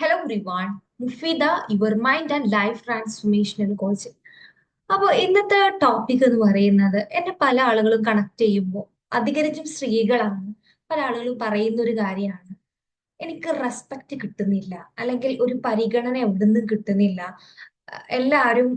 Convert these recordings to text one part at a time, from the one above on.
Hello റിവാൺ Mufeeda your mind and life transformational coach അപ്പോൾ ഇന്നത്തെ topic എന്ന് പറയുന്നത് എന്നെ പല ആളുകളും കണക്ട് ചെയ്യുമ്പോൾ അധികരിച്ചും സ്ത്രീകളാണ് പല ആളുകളും പറയുന്ന ഒരു കാര്യമാണ്. എനിക്ക് റെസ്പെക്റ്റ് കിട്ടുന്നില്ല അല്ലെങ്കിൽ ഒരു പരിഗണന എവിടുന്നും കിട്ടുന്നില്ല. എല്ലാവരും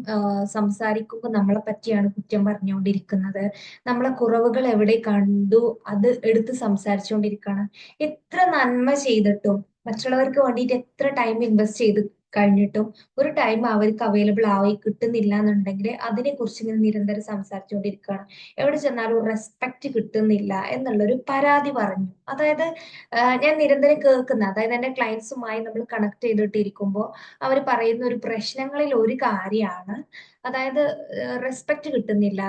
സംസാരിക്കുമ്പോൾ നമ്മളെ പറ്റിയാണ് കുറ്റം പറഞ്ഞുകൊണ്ടിരിക്കുന്നത്. നമ്മളെ കുറവുകൾ എവിടെ കണ്ടു അത് എടുത്ത് സംസാരിച്ചുകൊണ്ടിരിക്കുകയാണ്. എത്ര നന്മ ചെയ്തിട്ടും മറ്റുള്ളവർക്ക് വേണ്ടിയിട്ട് എത്ര ടൈം ഇൻവെസ്റ്റ് ചെയ്ത് കഴിഞ്ഞിട്ടും ഒരു ടൈം അവർക്ക് അവൈലബിൾ ആയി കിട്ടുന്നില്ല എന്നുണ്ടെങ്കിൽ അതിനെ കുറിച്ച് ഇങ്ങനെ നിരന്തരം സംസാരിച്ചുകൊണ്ടിരിക്കുകയാണ്. എവിടെ ചെന്നാലും റെസ്പെക്ട് കിട്ടുന്നില്ല എന്നുള്ളൊരു പരാതി പറഞ്ഞു. അതായത് ഞാൻ നിരന്തരം കേൾക്കുന്ന അതായത് എന്റെ ക്ലയൻസുമായി നമ്മൾ കണക്ട് ചെയ്തിട്ടിരിക്കുമ്പോൾ അവർ പറയുന്ന ഒരു പ്രശ്നങ്ങളിൽ ഒരു കാര്യമാണ്. അതായത് റെസ്പെക്ട് കിട്ടുന്നില്ല.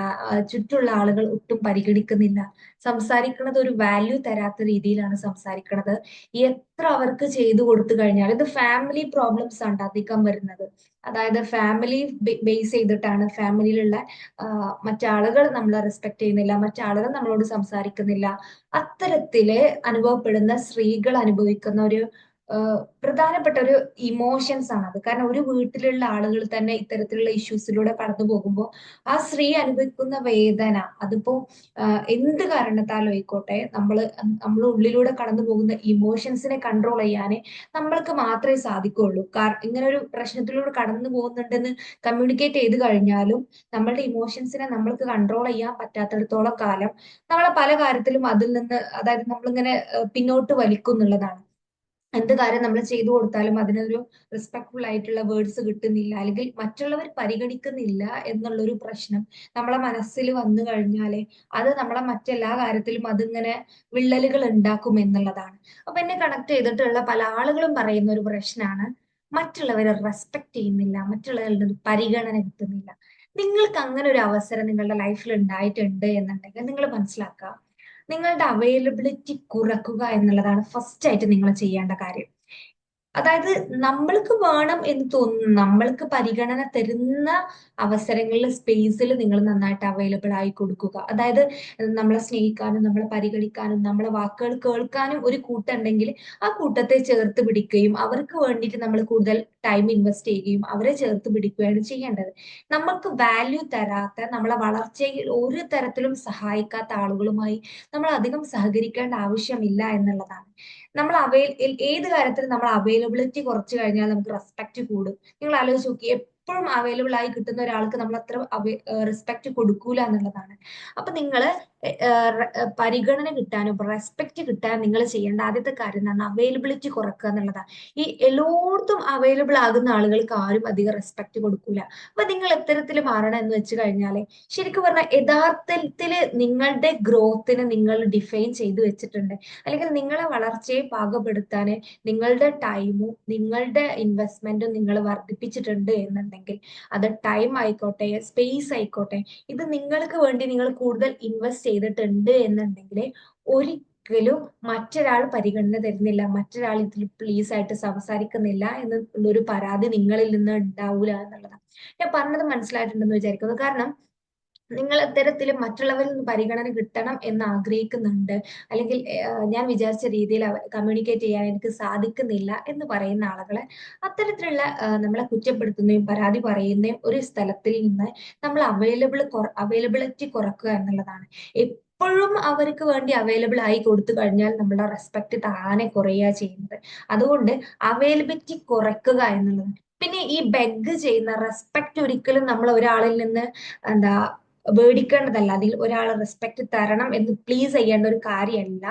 ചുറ്റുള്ള ആളുകൾ ഒട്ടും പരിഗണിക്കുന്നില്ല. സംസാരിക്കുന്നത് ഒരു വാല്യൂ തരാത്ത രീതിയിലാണ് സംസാരിക്കുന്നത്. എത്ര അവർക്ക് ചെയ്തു കൊടുത്തു കഴിഞ്ഞാൽ ഇത് ഫാമിലി പ്രോബ്ലംസ് ആണ് അധികം വരുന്നത്. അതായത് ഫാമിലി ബേസ് ചെയ്തിട്ടാണ് ഫാമിലിയിലുള്ള മറ്റാളുകൾ നമ്മൾ റെസ്പെക്ട് ചെയ്യുന്നില്ല മറ്റാളുകൾ നമ്മളോട് സംസാരിക്കുന്നില്ല. അത്തരത്തിൽ അനുഭവപ്പെടുന്ന സ്ത്രീകൾ അനുഭവിക്കുന്ന ഒരു പ്രധാനപ്പെട്ട ഒരു ഇമോഷൻസ് ആണ്. അത് കാരണം ഒരു വീട്ടിലുള്ള ആളുകൾ തന്നെ ഇത്തരത്തിലുള്ള ഇഷ്യൂസിലൂടെ കടന്നു പോകുമ്പോൾ ആ സ്ത്രീ അനുഭവിക്കുന്ന വേദന അതിപ്പോ എന്ത് കാരണത്താലും ആയിക്കോട്ടെ നമ്മൾ നമ്മൾ ഉള്ളിലൂടെ കടന്നു പോകുന്ന ഇമോഷൻസിനെ കൺട്രോൾ ചെയ്യാനേ നമ്മൾക്ക് മാത്രമേ സാധിക്കുകയുള്ളൂ. കാരണം ഇങ്ങനെ ഒരു പ്രശ്നത്തിലൂടെ കടന്നു പോകുന്നുണ്ടെന്ന് കമ്മ്യൂണിക്കേറ്റ് ചെയ്ത് കഴിഞ്ഞാലും നമ്മളുടെ ഇമോഷൻസിനെ നമ്മൾക്ക് കൺട്രോൾ ചെയ്യാൻ പറ്റാത്തടത്തോളം കാലം നമ്മളെ പല കാര്യത്തിലും അതിൽ നിന്ന് അതായത് നമ്മളിങ്ങനെ പിന്നോട്ട് വലിക്കും എന്നുള്ളതാണ് എന്ത് കാര്യം നമ്മൾ ചെയ്തു കൊടുത്താലും അതിനൊരു റെസ്പെക്ട്ഫുൾ ആയിട്ടുള്ള വേർഡ്സ് കിട്ടുന്നില്ല അല്ലെങ്കിൽ മറ്റുള്ളവർ പരിഗണിക്കുന്നില്ല എന്നുള്ളൊരു പ്രശ്നം നമ്മളെ മനസ്സിൽ വന്നു കഴിഞ്ഞാലേ അത് നമ്മളെ മറ്റെല്ലാ കാര്യത്തിലും അതിങ്ങനെ വിള്ളലുകൾ ഉണ്ടാക്കും എന്നുള്ളതാണ്. അപ്പൊ എന്നെ കണക്ട് ചെയ്തിട്ടുള്ള പല ആളുകളും പറയുന്ന ഒരു പ്രശ്നമാണ് മറ്റുള്ളവരെ റെസ്പെക്ട് ചെയ്യുന്നില്ല മറ്റുള്ളവരുടെ പരിഗണന കിട്ടുന്നില്ല. നിങ്ങൾക്ക് അങ്ങനെ ഒരു അവസരം നിങ്ങളുടെ ലൈഫിൽ ഉണ്ടായിട്ടുണ്ട് എന്നുണ്ടെങ്കിൽ നിങ്ങൾ മനസ്സിലാക്കുക നിങ്ങളുടെ അവൈലബിലിറ്റി കുറക്കുക എന്നുള്ളതാണ് ഫസ്റ്റ് ആയിട്ട് നിങ്ങൾ ചെയ്യേണ്ട കാര്യം. അതായത് നമ്മൾക്ക് വേണം എന്ന് തോന്നുന്നു. നമ്മൾക്ക് പരിഗണന തരുന്ന അവസരങ്ങളിൽ സ്പേസിൽ നിങ്ങൾ നന്നായിട്ട് അവൈലബിൾ ആയി കൊടുക്കുക. അതായത് നമ്മളെ സ്നേഹിക്കാനും നമ്മളെ പരിഗണിക്കാനും നമ്മളെ വാക്കുകൾ കേൾക്കാനും ഒരു കൂട്ടുണ്ടെങ്കിൽ ആ കൂട്ടത്തെ ചേർത്ത് പിടിക്കുകയും അവർക്ക് വേണ്ടിയിട്ട് നമ്മൾ കൂടുതൽ ടൈം ഇൻവെസ്റ്റ് ചെയ്യുകയും അവരെ ചേർത്ത് പിടിക്കുകയാണ് ചെയ്യേണ്ടത്. നമുക്ക് വാല്യൂ തരാത്ത നമ്മളെ വളർച്ചയിൽ ഒരു തരത്തിലും സഹായിക്കാത്ത ആളുകളുമായി നമ്മൾ അധികം സഹകരിക്കേണ്ട ആവശ്യമില്ല എന്നുള്ളതാണ്. നമ്മൾ അവൈൽ ഏത് കാര്യത്തിൽ നമ്മൾ അവൈലബിലിറ്റി കുറച്ച് കഴിഞ്ഞാൽ നമുക്ക് റെസ്പെക്ട് കൂടും. നിങ്ങൾ ആലോചിച്ച് നോക്കി എപ്പോഴും അവൈലബിൾ ആയി കിട്ടുന്ന ഒരാൾക്ക് നമ്മൾ അത്ര റെസ്പെക്ട് കൊടുക്കൂല എന്നുള്ളതാണ്. അപ്പൊ നിങ്ങൾ പരിഗണന കിട്ടാനും റെസ്പെക്ട് കിട്ടാൻ നിങ്ങൾ ചെയ്യേണ്ട ആദ്യത്തെ കാര്യം പറഞ്ഞാൽ അവൈലബിലിറ്റി കുറക്കുക എന്നുള്ളതാണ് ഈ എല്ലായിടത്തും അവൈലബിൾ ആകുന്ന ആളുകൾക്ക് ആരും അധികം റെസ്പെക്ട് കൊടുക്കൂല. അപ്പൊ നിങ്ങൾ എത്തരത്തിൽ മാറണം എന്ന് വെച്ച് കഴിഞ്ഞാൽ ശരിക്കും പറഞ്ഞാൽ യഥാർത്ഥത്തിൽ നിങ്ങളുടെ ഗ്രോത്തിനെ നിങ്ങൾ ഡിഫൈൻ ചെയ്തു വെച്ചിട്ടുണ്ട്. അല്ലെങ്കിൽ നിങ്ങളെ വളർച്ചയെ പാകപ്പെടുത്താൻ നിങ്ങളുടെ ടൈമും നിങ്ങളുടെ ഇൻവെസ്റ്റ്മെന്റും നിങ്ങൾ വർദ്ധിപ്പിച്ചിട്ടുണ്ട് എന്നുണ്ടെങ്കിൽ അത് ടൈം ആയിക്കോട്ടെ സ്പേസ് ആയിക്കോട്ടെ ഇത് നിങ്ങൾക്ക് വേണ്ടി നിങ്ങൾ കൂടുതൽ ഇൻവെസ്റ്റ് ചെയ്തിട്ടുണ്ട് എന്നുണ്ടെങ്കിൽ ഒരിക്കലും മറ്റൊരാൾ പരിഗണന തരുന്നില്ല മറ്റൊരാൾ ഇതിൽ പ്ലീസ് ആയിട്ട് സംസാരിക്കുന്നില്ല എന്നുള്ളൊരു പരാതി നിങ്ങളിൽ നിന്ന് ഉണ്ടാവൂല എന്നുള്ളതാണ്. ഞാൻ പറഞ്ഞത് മനസ്സിലായിട്ടുണ്ടെന്ന് വിചാരിക്കുന്നു. കാരണം നിങ്ങൾ ഇത്തരത്തിൽ മറ്റുള്ളവരിൽ നിന്ന് പരിഗണന കിട്ടണം എന്ന് ആഗ്രഹിക്കുന്നുണ്ട്. അല്ലെങ്കിൽ ഞാൻ വിചാരിച്ച രീതിയിൽ കമ്മ്യൂണിക്കേറ്റ് ചെയ്യാൻ എനിക്ക് സാധിക്കുന്നില്ല എന്ന് പറയുന്ന ആളുകളെ അത്തരത്തിലുള്ള നമ്മളെ കുറ്റപ്പെടുത്തുന്നതും പരാതി പറയുന്നതും ഒരു സ്ഥലത്തിൽ നിന്ന് നമ്മൾ അവൈലബിൾ അവൈലബിലിറ്റി കുറക്കുക എന്നുള്ളതാണ്. എപ്പോഴും അവർക്ക് വേണ്ടി അവൈലബിൾ ആയി കൊടുത്തു കഴിഞ്ഞാൽ നമ്മുടെ റെസ്പെക്ട് താനെ കുറയുക ചെയ്യുന്നത്. അതുകൊണ്ട് അവൈലബിലിറ്റി കുറയ്ക്കുക എന്നുള്ളത് പിന്നെ ഈ ബെഗ് ചെയ്യുന്ന റെസ്പെക്ട് ഒരിക്കലും നമ്മൾ ഒരാളിൽ നിന്ന് എന്താ മേടിക്കേണ്ടതല്ല അതിൽ ഒരാൾ റെസ്പെക്ട് തരണം എന്ന് പ്ലീസ് ചെയ്യേണ്ട ഒരു കാര്യമല്ല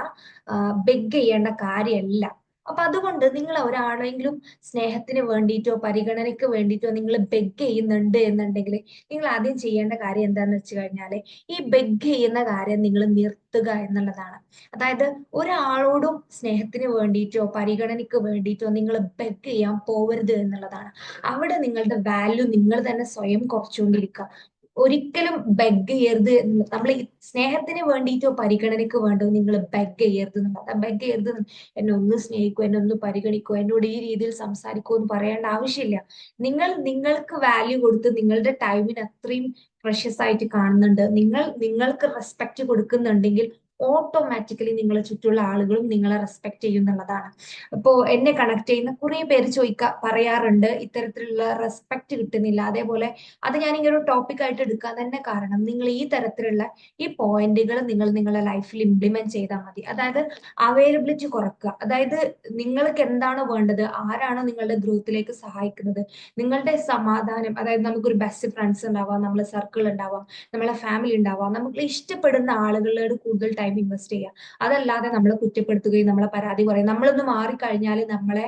ബെഗ് ചെയ്യേണ്ട കാര്യമല്ല അപ്പൊ അതുകൊണ്ട് നിങ്ങൾ ഒരാളെങ്കിലും സ്നേഹത്തിന് വേണ്ടിയിട്ടോ പരിഗണനയ്ക്ക് വേണ്ടിയിട്ടോ നിങ്ങൾ ബെഗ് ചെയ്യുന്നുണ്ട് എന്നുണ്ടെങ്കിൽ നിങ്ങൾ ആദ്യം ചെയ്യേണ്ട കാര്യം എന്താണെന്ന് വെച്ച് കഴിഞ്ഞാൽ ഈ ബെഗ് ചെയ്യുന്ന കാര്യം നിങ്ങൾ നിർത്തുക എന്നുള്ളതാണ്. അതായത് ഒരാളോടും സ്നേഹത്തിന് വേണ്ടിയിട്ടോ പരിഗണനയ്ക്ക് വേണ്ടിയിട്ടോ നിങ്ങൾ ബെഗ് ചെയ്യാൻ പോവരുത് എന്നുള്ളതാണ്. അവിടെ നിങ്ങളുടെ വാല്യൂ നിങ്ങൾ തന്നെ സ്വയം കുറച്ചുകൊണ്ടിരിക്കുക. ഒരിക്കലും ബെഗ് ചെയ്യരുത്. നമ്മൾ സ്നേഹത്തിന് വേണ്ടിയിട്ടോ പരിഗണനയ്ക്ക് വേണ്ടോ നിങ്ങൾ ബെഗ് ചെയ്യരുത്. എന്നുള്ളത് ബെഗ് ചെയ്യരുത് എന്നെ ഒന്ന് സ്നേഹിക്കോ എന്നെ ഒന്ന് പരിഗണിക്കോ എന്നോട് ഈ രീതിയിൽ സംസാരിക്കോ എന്ന് പറയേണ്ട ആവശ്യമില്ല. നിങ്ങൾ നിങ്ങൾക്ക് വാല്യൂ കൊടുത്ത് നിങ്ങളുടെ ടൈമിന് അത്രയും പ്രഷ്യസ് ആയിട്ട് കാണുന്നുണ്ട്. നിങ്ങൾ നിങ്ങൾക്ക് റെസ്പെക്ട് കൊടുക്കുന്നുണ്ടെങ്കിൽ ഓട്ടോമാറ്റിക്കലി നിങ്ങളെ ചുറ്റുള്ള ആളുകളും നിങ്ങളെ റെസ്പെക്ട് എന്നുള്ളതാണ്. ഇപ്പോ എന്നെ കണക്ട് ചെയ്യുന്ന കുറെ പേര് ചോദിക്ക പറയാറുണ്ട് ഇത്തരത്തിലുള്ള റെസ്പെക്ട് കിട്ടുന്നില്ല. അതേപോലെ അത് ഞാൻ ഇങ്ങനെ ഒരു ടോപ്പിക് ആയിട്ട് എടുക്കാൻ തന്നെ കാരണം നിങ്ങൾ ഈ തരത്തിലുള്ള ഈ പോയിന്റുകൾ നിങ്ങൾ നിങ്ങളുടെ ലൈഫിൽ ഇംപ്ലിമെന്റ് ചെയ്താൽ മതി. അതായത് അവൈലബിലിറ്റി കുറക്കുക. അതായത് നിങ്ങൾക്ക് എന്താണ് വേണ്ടത്? ആരാണ് നിങ്ങളുടെ ഗ്രോത്തിലേക്ക് സഹായിക്കുന്നത്? നിങ്ങളുടെ സമാധാനം അതായത് നമുക്കൊരു ബെസ്റ്റ് ഫ്രണ്ട്സ് ഉണ്ടാവാം നമ്മളെ സർക്കിൾ ഉണ്ടാവാം നമ്മളെ ഫാമിലി ഉണ്ടാവാം നമുക്ക് ഇഷ്ടപ്പെടുന്ന ആളുകളോട് കൂടുതൽ ടൈം ഇൻവെസ്റ്റ് ചെയ്യുക അതല്ലാതെ നമ്മൾ കുറ്റപ്പെടുത്തുകയും നമ്മളെ പരാതി പറയും. നമ്മളൊന്ന് മാറിക്കഴിഞ്ഞാൽ നമ്മളെ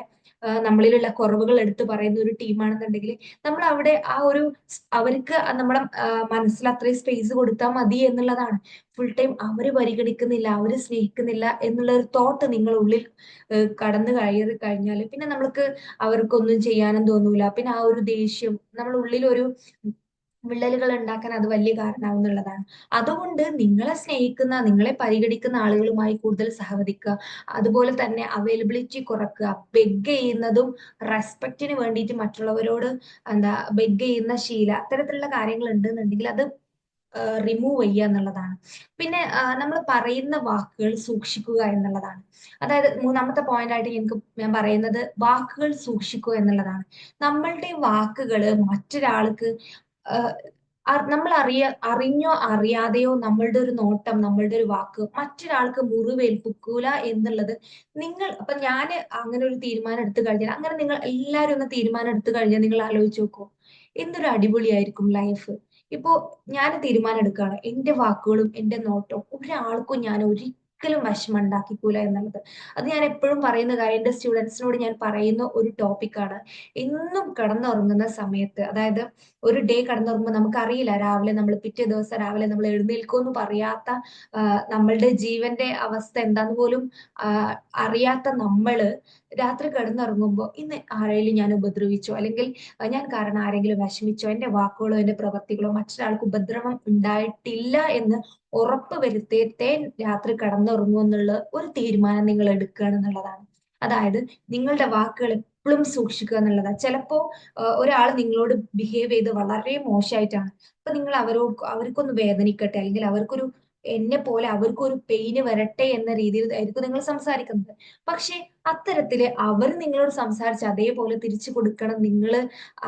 നമ്മളിലുള്ള കുറവുകൾ എടുത്തു പറയുന്ന ഒരു ടീമാണെന്നുണ്ടെങ്കിൽ നമ്മൾ അവിടെ ആ ഒരു അവർക്ക് നമ്മുടെ മനസ്സിൽ അത്രയും സ്പേസ് കൊടുത്താൽ മതി എന്നുള്ളതാണ്. ഫുൾ ടൈം അവർ പരിഗണിക്കുന്നില്ല അവർ സ്നേഹിക്കുന്നില്ല എന്നുള്ള ഒരു തോട്ട് നിങ്ങളുള്ളിൽ കടന്നു കയറി കഴിഞ്ഞാൽ പിന്നെ നമ്മൾക്ക് അവർക്കൊന്നും ചെയ്യാനും തോന്നൂല. പിന്നെ ആ ഒരു ദേഷ്യം നമ്മളുള്ളിൽ ഒരു വിള്ളലുകൾ ഉണ്ടാക്കാൻ അത് വലിയ കാരണമാവുന്നുള്ളതാണ് അതുകൊണ്ട് നിങ്ങളെ സ്നേഹിക്കുന്ന നിങ്ങളെ പരിഗണിക്കുന്ന ആളുകളുമായി കൂടുതൽ സഹവദിക്കുക. അതുപോലെ തന്നെ അവൈലബിലിറ്റി കുറക്കുക. ബെഗ് ചെയ്യുന്നതും റെസ്പെക്റ്റിന് വേണ്ടിയിട്ട് മറ്റുള്ളവരോട് എന്താ ബെഗ് ചെയ്യുന്ന ശീല അത്തരത്തിലുള്ള കാര്യങ്ങൾ ഉണ്ടെന്നുണ്ടെങ്കിൽ അത് റിമൂവ് ചെയ്യുക എന്നുള്ളതാണ്. പിന്നെ നമ്മൾ പറയുന്ന വാക്കുകൾ സൂക്ഷിക്കുക എന്നുള്ളതാണ്. അതായത് മൂന്നാമത്തെ പോയിന്റ് ആയിട്ട് എനിക്ക് ഞാൻ പറയുന്നത് വാക്കുകൾ സൂക്ഷിക്കുക എന്നുള്ളതാണ്. നമ്മളുടെ വാക്കുകൾ മറ്റൊരാൾക്ക് നമ്മൾ അറിയ അറിഞ്ഞോ അറിയാതെയോ നമ്മളുടെ ഒരു നോട്ടം നമ്മളുടെ ഒരു വാക്ക് മറ്റൊരാൾക്ക് മുറിവേൽപ്പിക്കൂല എന്നുള്ളത് നിങ്ങൾ അപ്പൊ ഞാൻ അങ്ങനെ ഒരു തീരുമാനം എടുത്തു കഴിഞ്ഞാൽ അങ്ങനെ നിങ്ങൾ എല്ലാവരും ഒന്ന് തീരുമാനം എടുത്തു കഴിഞ്ഞാൽ നിങ്ങൾ ആലോചിച്ച് നോക്കൂ. എന്തൊരു അടിപൊളിയായിരിക്കും ലൈഫ് ഇപ്പോ ഞാൻ തീരുമാനം എടുക്കുകയാണ്. എന്റെ വാക്കുകളും എന്റെ നോട്ടവും ഒരാൾക്കും ഞാൻ ഒരിക്കലും ഒരിക്കലും വശം ഉണ്ടാക്കിക്കൂല എന്നുള്ളത്. അത് ഞാൻ എപ്പോഴും പറയുന്ന കാര്യം എന്റെ സ്റ്റുഡൻസിനോട് ഞാൻ പറയുന്ന ഒരു ടോപ്പിക്കാണ്. എന്നും കടന്നുറങ്ങുന്ന സമയത്ത് അതായത് ഒരു ഡേ കടന്നുറങ്ങുമ്പോൾ നമുക്കറിയില്ല രാവിലെ നമ്മൾ പിറ്റേ ദിവസം രാവിലെ നമ്മൾ എഴുന്നേൽക്കുമെന്ന് പറയാത്ത നമ്മളുടെ ജീവന്റെ അവസ്ഥ എന്താന്ന് പോലും അറിയാത്ത നമ്മൾ രാത്രി കിടന്നിറങ്ങുമ്പോൾ ഇന്ന് ആരെങ്കിലും ഞാൻ ഉപദ്രവിച്ചോ? അല്ലെങ്കിൽ ഞാൻ കാരണം ആരെങ്കിലും വിഷമിച്ചോ? എന്റെ വാക്കുകളോ എന്റെ പ്രവൃത്തികളോ മറ്റൊരാൾക്ക് ഉപദ്രവം ഉണ്ടായിട്ടില്ല എന്ന് ഉറപ്പ് വരുത്തിയിട്ടേ രാത്രി കടന്നുറങ്ങൂ എന്നുള്ള ഒരു തീരുമാനം നിങ്ങൾ എടുക്കുകയാണ് എന്നുള്ളതാണ്. അതായത് നിങ്ങളുടെ വാക്കുകൾ എപ്പോഴും സൂക്ഷിക്കുക എന്നുള്ളതാണ്. ചിലപ്പോ ഒരാൾ നിങ്ങളോട് ബിഹേവ് ചെയ്ത് വളരെ മോശമായിട്ടാണ്. അപ്പൊ നിങ്ങൾ അവരോട് അവർക്കൊന്ന് വേദനിക്കട്ടെ. അല്ലെങ്കിൽ അവർക്കൊരു എന്നെ പോലെ അവർക്ക് ഒരു പെയിന് വരട്ടെ എന്ന രീതിയിൽ ആയിരിക്കും നിങ്ങൾ സംസാരിക്കുന്നത്. പക്ഷെ അത്തരത്തിൽ അവർ നിങ്ങളോട് സംസാരിച്ച് അതേപോലെ തിരിച്ചു കൊടുക്കണം നിങ്ങൾ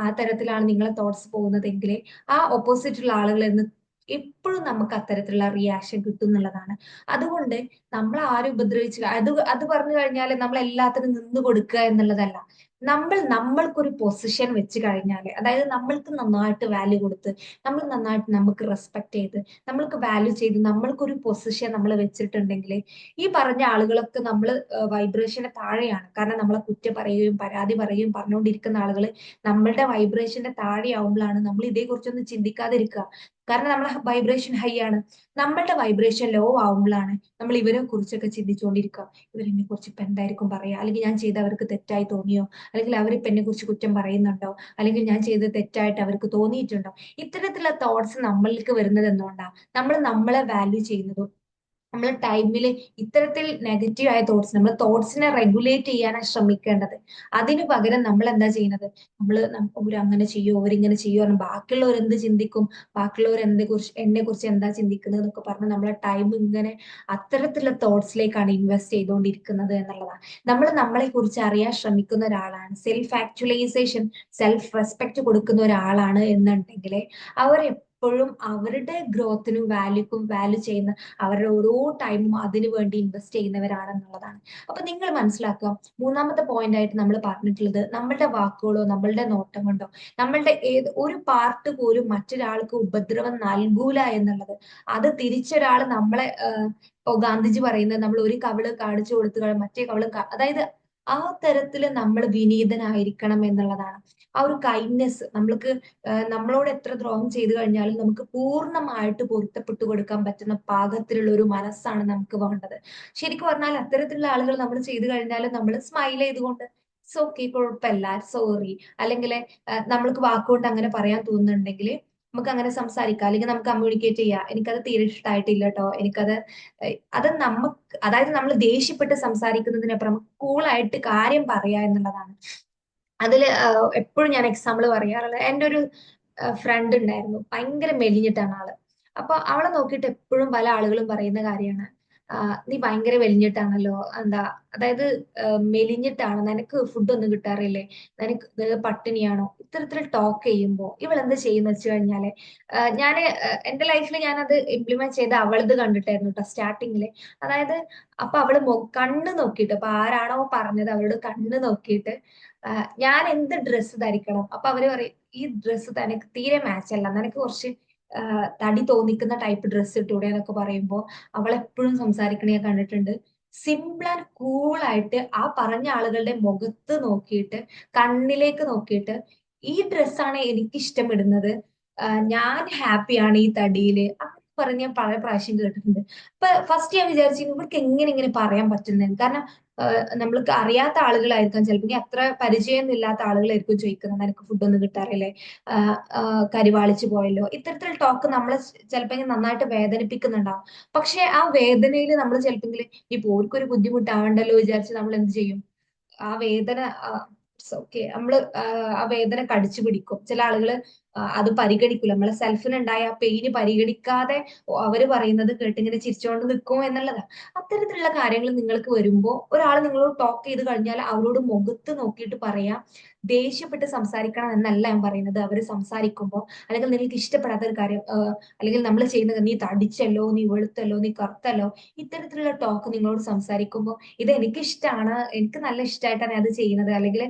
ആ തരത്തിലാണ് നിങ്ങളെ തോട്ട്സ് പോകുന്നതെങ്കിൽ ആ ഓപ്പോസിറ്റുള്ള ആളുകളിൽ നിന്ന് എപ്പോഴും നമുക്ക് അത്തരത്തിലുള്ള റിയാക്ഷൻ കിട്ടും എന്നുള്ളതാണ്. അതുകൊണ്ട് നമ്മൾ ആരും ഉപദ്രവിച്ചില്ല. അത് അത് പറഞ്ഞു കഴിഞ്ഞാൽ നമ്മൾ എല്ലാത്തിനും നിന്ന് കൊടുക്കുക എന്നുള്ളതല്ല. നമ്മൾ നമ്മൾക്കൊരു പൊസിഷൻ വെച്ച് കഴിഞ്ഞാൽ അതായത് നമ്മൾക്ക് നന്നായിട്ട് വാല്യൂ കൊടുത്ത് നമ്മൾ നന്നായിട്ട് നമുക്ക് റെസ്പെക്ട് ചെയ്ത് നമ്മൾക്ക് വാല്യൂ ചെയ്ത് നമ്മൾക്കൊരു പൊസിഷൻ നമ്മൾ വെച്ചിട്ടുണ്ടെങ്കിൽ ഈ പറഞ്ഞ ആളുകളൊക്കെ നമ്മൾ വൈബ്രേഷന് താഴെയാണ്. കാരണം നമ്മളെ കുറ്റ പറയുകയും പരാതി പറയുകയും പറഞ്ഞുകൊണ്ടിരിക്കുന്ന ആളുകൾ നമ്മളുടെ വൈബ്രേഷന്റെ താഴെയാവുമ്പോഴാണ് നമ്മൾ ഇതേക്കുറിച്ചൊന്നും ചിന്തിക്കാതിരിക്കുക. കാരണം നമ്മളെ വൈബ്രേഷൻ ഹൈ ആണ്. നമ്മളുടെ വൈബ്രേഷൻ ലോ ആവുമ്പോഴാണ് നമ്മൾ ഇവരെ കുറിച്ചൊക്കെ ചിന്തിച്ചുകൊണ്ടിരിക്കുക ഇവരെന്നെ കുറിച്ച് ഇപ്പൊ എന്തായിരിക്കും പറയാ? അല്ലെങ്കിൽ ഞാൻ ചെയ്ത അവർക്ക് തെറ്റായി തോന്നിയോ? അല്ലെങ്കിൽ അവരിപ്പം എന്നെ കുറിച്ച് കുറ്റം പറയുന്നുണ്ടോ? അല്ലെങ്കിൽ ഞാൻ ചെയ്ത് തെറ്റായിട്ട് അവർക്ക് തോന്നിയിട്ടുണ്ടോ? ഇത്തരത്തിലുള്ള തോട്ട്സ് നമ്മൾക്ക് വരുന്നത് എന്തുകൊണ്ടാണ് നമ്മൾ നമ്മളെ വാല്യൂ ചെയ്യുന്നതും നമ്മൾ ടൈമിൽ ഇത്തരത്തിൽ നെഗറ്റീവ് ആയ തോട്ട്സ് നമ്മൾ തോട്ട്സിനെ റെഗുലേറ്റ് ചെയ്യാനാണ് ശ്രമിക്കേണ്ടത്. അതിനു പകരം നമ്മൾ എന്താ ചെയ്യുന്നത് നമ്മൾ ഒരു അങ്ങനെ ചെയ്യോ അവരിങ്ങനെ ചെയ്യോ ബാക്കിയുള്ളവർ എന്ത് ചിന്തിക്കും? ബാക്കിയുള്ളവർ എന്തെ കുറിച്ച് എന്നെ കുറിച്ച് എന്താ ചിന്തിക്കുന്നത് എന്നൊക്കെ പറഞ്ഞ് നമ്മളെ ടൈം ഇങ്ങനെ അത്തരത്തിലുള്ള തോട്ട്സിലേക്കാണ് ഇൻവെസ്റ്റ് ചെയ്തുകൊണ്ടിരിക്കുന്നത് എന്നുള്ളതാണ് നമ്മൾ നമ്മളെ കുറിച്ച് അറിയാൻ ശ്രമിക്കുന്ന ഒരാളാണ്. സെൽഫ് ആക്ച്വലൈസേഷൻ സെൽഫ് റെസ്പെക്ട് കൊടുക്കുന്ന ഒരാളാണ് എന്നുണ്ടെങ്കിൽ അവർ എപ്പോഴും അവരുടെ ഗ്രോത്തിനും വാല്യൂക്കും വാല്യൂ ചെയ്യുന്ന അവരുടെ ഓരോ ടൈമും അതിനു വേണ്ടി ഇൻവെസ്റ്റ് ചെയ്യുന്നവരാണെന്നുള്ളതാണ്. അപ്പൊ നിങ്ങൾ മനസ്സിലാക്കുക മൂന്നാമത്തെ പോയിന്റ് ആയിട്ട് നമ്മൾ പറഞ്ഞിട്ടുള്ളത് നമ്മളുടെ വാക്കുകളോ നമ്മളുടെ നോട്ടം കൊണ്ടോ നമ്മളുടെ ഏത് ഒരു പാർട്ട് പോലും മറ്റൊരാൾക്ക് ഉപദ്രവം നൽകൂല എന്നുള്ളത്. അത് തിരിച്ചൊരാൾ നമ്മളെ ഇപ്പൊ ഗാന്ധിജി പറയുന്നത് നമ്മൾ ഒരു കവിൾ കാണിച്ചു കൊടുത്തു മറ്റേ കവിൾ അതായത് ആ തരത്തിൽ നമ്മൾ വിനീതനായിരിക്കണം എന്നുള്ളതാണ്. ആ ഒരു കൈൻഡ്നെസ് നമ്മൾക്ക് നമ്മളോട് എത്ര ദ്രോഹം ചെയ്തു കഴിഞ്ഞാലും നമുക്ക് പൂർണമായിട്ട് പൊരുത്തപ്പെട്ടു കൊടുക്കാൻ പറ്റുന്ന പാകത്തിലുള്ള ഒരു മനസ്സാണ് നമുക്ക് വേണ്ടത്. ശരിക്കും പറഞ്ഞാൽ അത്തരത്തിലുള്ള ആളുകൾ നമ്മൾ ചെയ്തു കഴിഞ്ഞാൽ നമ്മൾ സ്മൈൽ ചെയ്തുകൊണ്ട് ഇറ്റ്സ് ഓക്കെ കുഴപ്പമില്ല സോറി അല്ലെങ്കിൽ നമ്മൾക്ക് വാക്കുകൊണ്ട് അങ്ങനെ പറയാൻ തോന്നുന്നുണ്ടെങ്കിൽ നമുക്ക് അങ്ങനെ സംസാരിക്കാം. അല്ലെങ്കിൽ നമുക്ക് കമ്മ്യൂണിക്കേറ്റ് ചെയ്യാം. എനിക്കത് തീരെ ഇഷ്ടമായിട്ടില്ല കേട്ടോ എനിക്കത് അത് നമുക്ക് അതായത് നമ്മൾ ദേഷ്യപ്പെട്ട് സംസാരിക്കുന്നതിനപ്പുറം കൂളായിട്ട് കാര്യം പറയാ എന്നുള്ളതാണ്. അതിൽ എപ്പോഴും ഞാൻ എക്സാമ്പിൾ പറയാറുള്ളത് എന്റെ ഒരു ഫ്രണ്ട് ഉണ്ടായിരുന്നു. ഭയങ്കര മെലിഞ്ഞിട്ടാണ് ആൾ. അപ്പൊ അവളെ നോക്കിയിട്ട് എപ്പോഴും പല ആളുകളും പറയുന്ന കാര്യമാണ്. നീ ഭയങ്കര വെലിഞ്ഞിട്ടാണല്ലോ എന്താ അതായത് മെലിഞ്ഞിട്ടാണ്? നിനക്ക് ഫുഡ് ഒന്നും കിട്ടാറില്ലേ? നിനക്ക് പട്ടിണിയാണോ? ഇത്തരത്തിൽ ടോക്ക് ചെയ്യുമ്പോൾ എന്ത് ചെയ്യുന്ന വെച്ച് കഴിഞ്ഞാൽ? ഞാൻ എന്റെ ലൈഫിൽ ഞാനത് ഇംപ്ലിമെന്റ് ചെയ്ത അവളത് കണ്ടിട്ടായിരുന്നു കേട്ടോ സ്റ്റാർട്ടിങ്ങിൽ അതായത് അപ്പൊ അവൾ കണ്ണ് നോക്കിയിട്ട് അപ്പൊ ആരാണോ പറഞ്ഞത് അവളോട് കണ്ണ് നോക്കിയിട്ട് ഞാൻ എന്ത് ഡ്രസ്സ് ധരിക്കണം? അപ്പൊ അവർ പറയും ഈ ഡ്രസ്സ് തനിക്ക് തീരെ മാച്ച് അല്ല. നിനക്ക് കുറച്ച് തടി തോന്നിക്കുന്ന ടൈപ്പ് ഡ്രസ്സ് ഇട്ടൂടെ എന്നൊക്കെ പറയുമ്പോൾ അവൾ എപ്പോഴും സംസാരിക്കണ കണ്ടിട്ടുണ്ട്. സിമ്പിൾ ആൻഡ് കൂൾ ആയിട്ട് ആ പറഞ്ഞ ആളുകളുടെ മുഖത്ത് നോക്കിയിട്ട് കണ്ണിലേക്ക് നോക്കിയിട്ട് ഈ ഡ്രസ്സാണ് എനിക്ക് ഇഷ്ടപ്പെടുന്നത്. ഞാൻ ഹാപ്പിയാണ് ഈ അങ്ങനെ പറഞ്ഞ് ഞാൻ പല പ്രാവശ്യം കേട്ടിട്ടുണ്ട്. അപ്പൊ ഫസ്റ്റ് ഞാൻ വിചാരിച്ചു ഇവർക്ക് എങ്ങനെ ഇങ്ങനെ പറയാൻ പറ്റുന്നത്? കാരണം നമ്മൾക്ക് അറിയാത്ത ആളുകളായിരിക്കാം. ചിലപ്പോൾ അത്ര പരിചയം ഇല്ലാത്ത ആളുകളായിരിക്കും ചോദിക്കുന്നത്. നിനക്ക് ഫുഡൊന്നും കിട്ടാറില്ലേ? കരിവാളിച്ച് പോയല്ലോ. ഇത്തരത്തിൽ ടോക്ക് നമ്മളെ ചിലപ്പോൾ നന്നായിട്ട് വേദനിപ്പിക്കുന്നുണ്ടാവും. പക്ഷെ ആ വേദനയിൽ നമ്മൾ ചിലപ്പോൾ ഇപ്പൊ ഓർക്കൊരു ബുദ്ധിമുട്ടാവണ്ടല്ലോ? വിചാരിച്ച് നമ്മൾ എന്ത് ചെയ്യും? ആ വേദന ഓക്കെ നമ്മൾ ആ വേദന കടിച്ചു പിടിക്കും. ചില ആളുകൾ അത് പരിഗണിക്കില്ല നമ്മളെ സെൽഫിനുണ്ടായ ആ പെയിന് പരിഗണിക്കാതെ അവർ പറയുന്നത് കേട്ട് ഇങ്ങനെ ചിരിച്ചുകൊണ്ട് നിൽക്കും എന്നുള്ളതാണ് അത്തരത്തിലുള്ള കാര്യങ്ങൾ നിങ്ങൾക്ക് വരുമ്പോൾ ഒരാൾ നിങ്ങളോട് ടോക്ക് ചെയ്ത് കഴിഞ്ഞാൽ അവരോട് മുഖത്ത് നോക്കിയിട്ട് പറയാം ദേഷ്യപ്പെട്ട് സംസാരിക്കണം എന്നല്ല ഞാൻ പറയുന്നത്. അവർ സംസാരിക്കുമ്പോൾ അല്ലെങ്കിൽ നിങ്ങൾക്ക് ഇഷ്ടപ്പെടാത്ത ഒരു കാര്യം അല്ലെങ്കിൽ നമ്മൾ ചെയ്യുന്നത് നീ തടിച്ചല്ലോ നീ വെളുത്തല്ലോ നീ കറുത്തല്ലോ ഇത്തരത്തിലുള്ള ടോക്ക് നിങ്ങളോട് സംസാരിക്കുമ്പോൾ ഇത് എനിക്ക് ഇഷ്ടമാണ് എനിക്ക് നല്ല ഇഷ്ടമായിട്ടാണ് അത് ചെയ്യുന്നത്. അല്ലെങ്കിൽ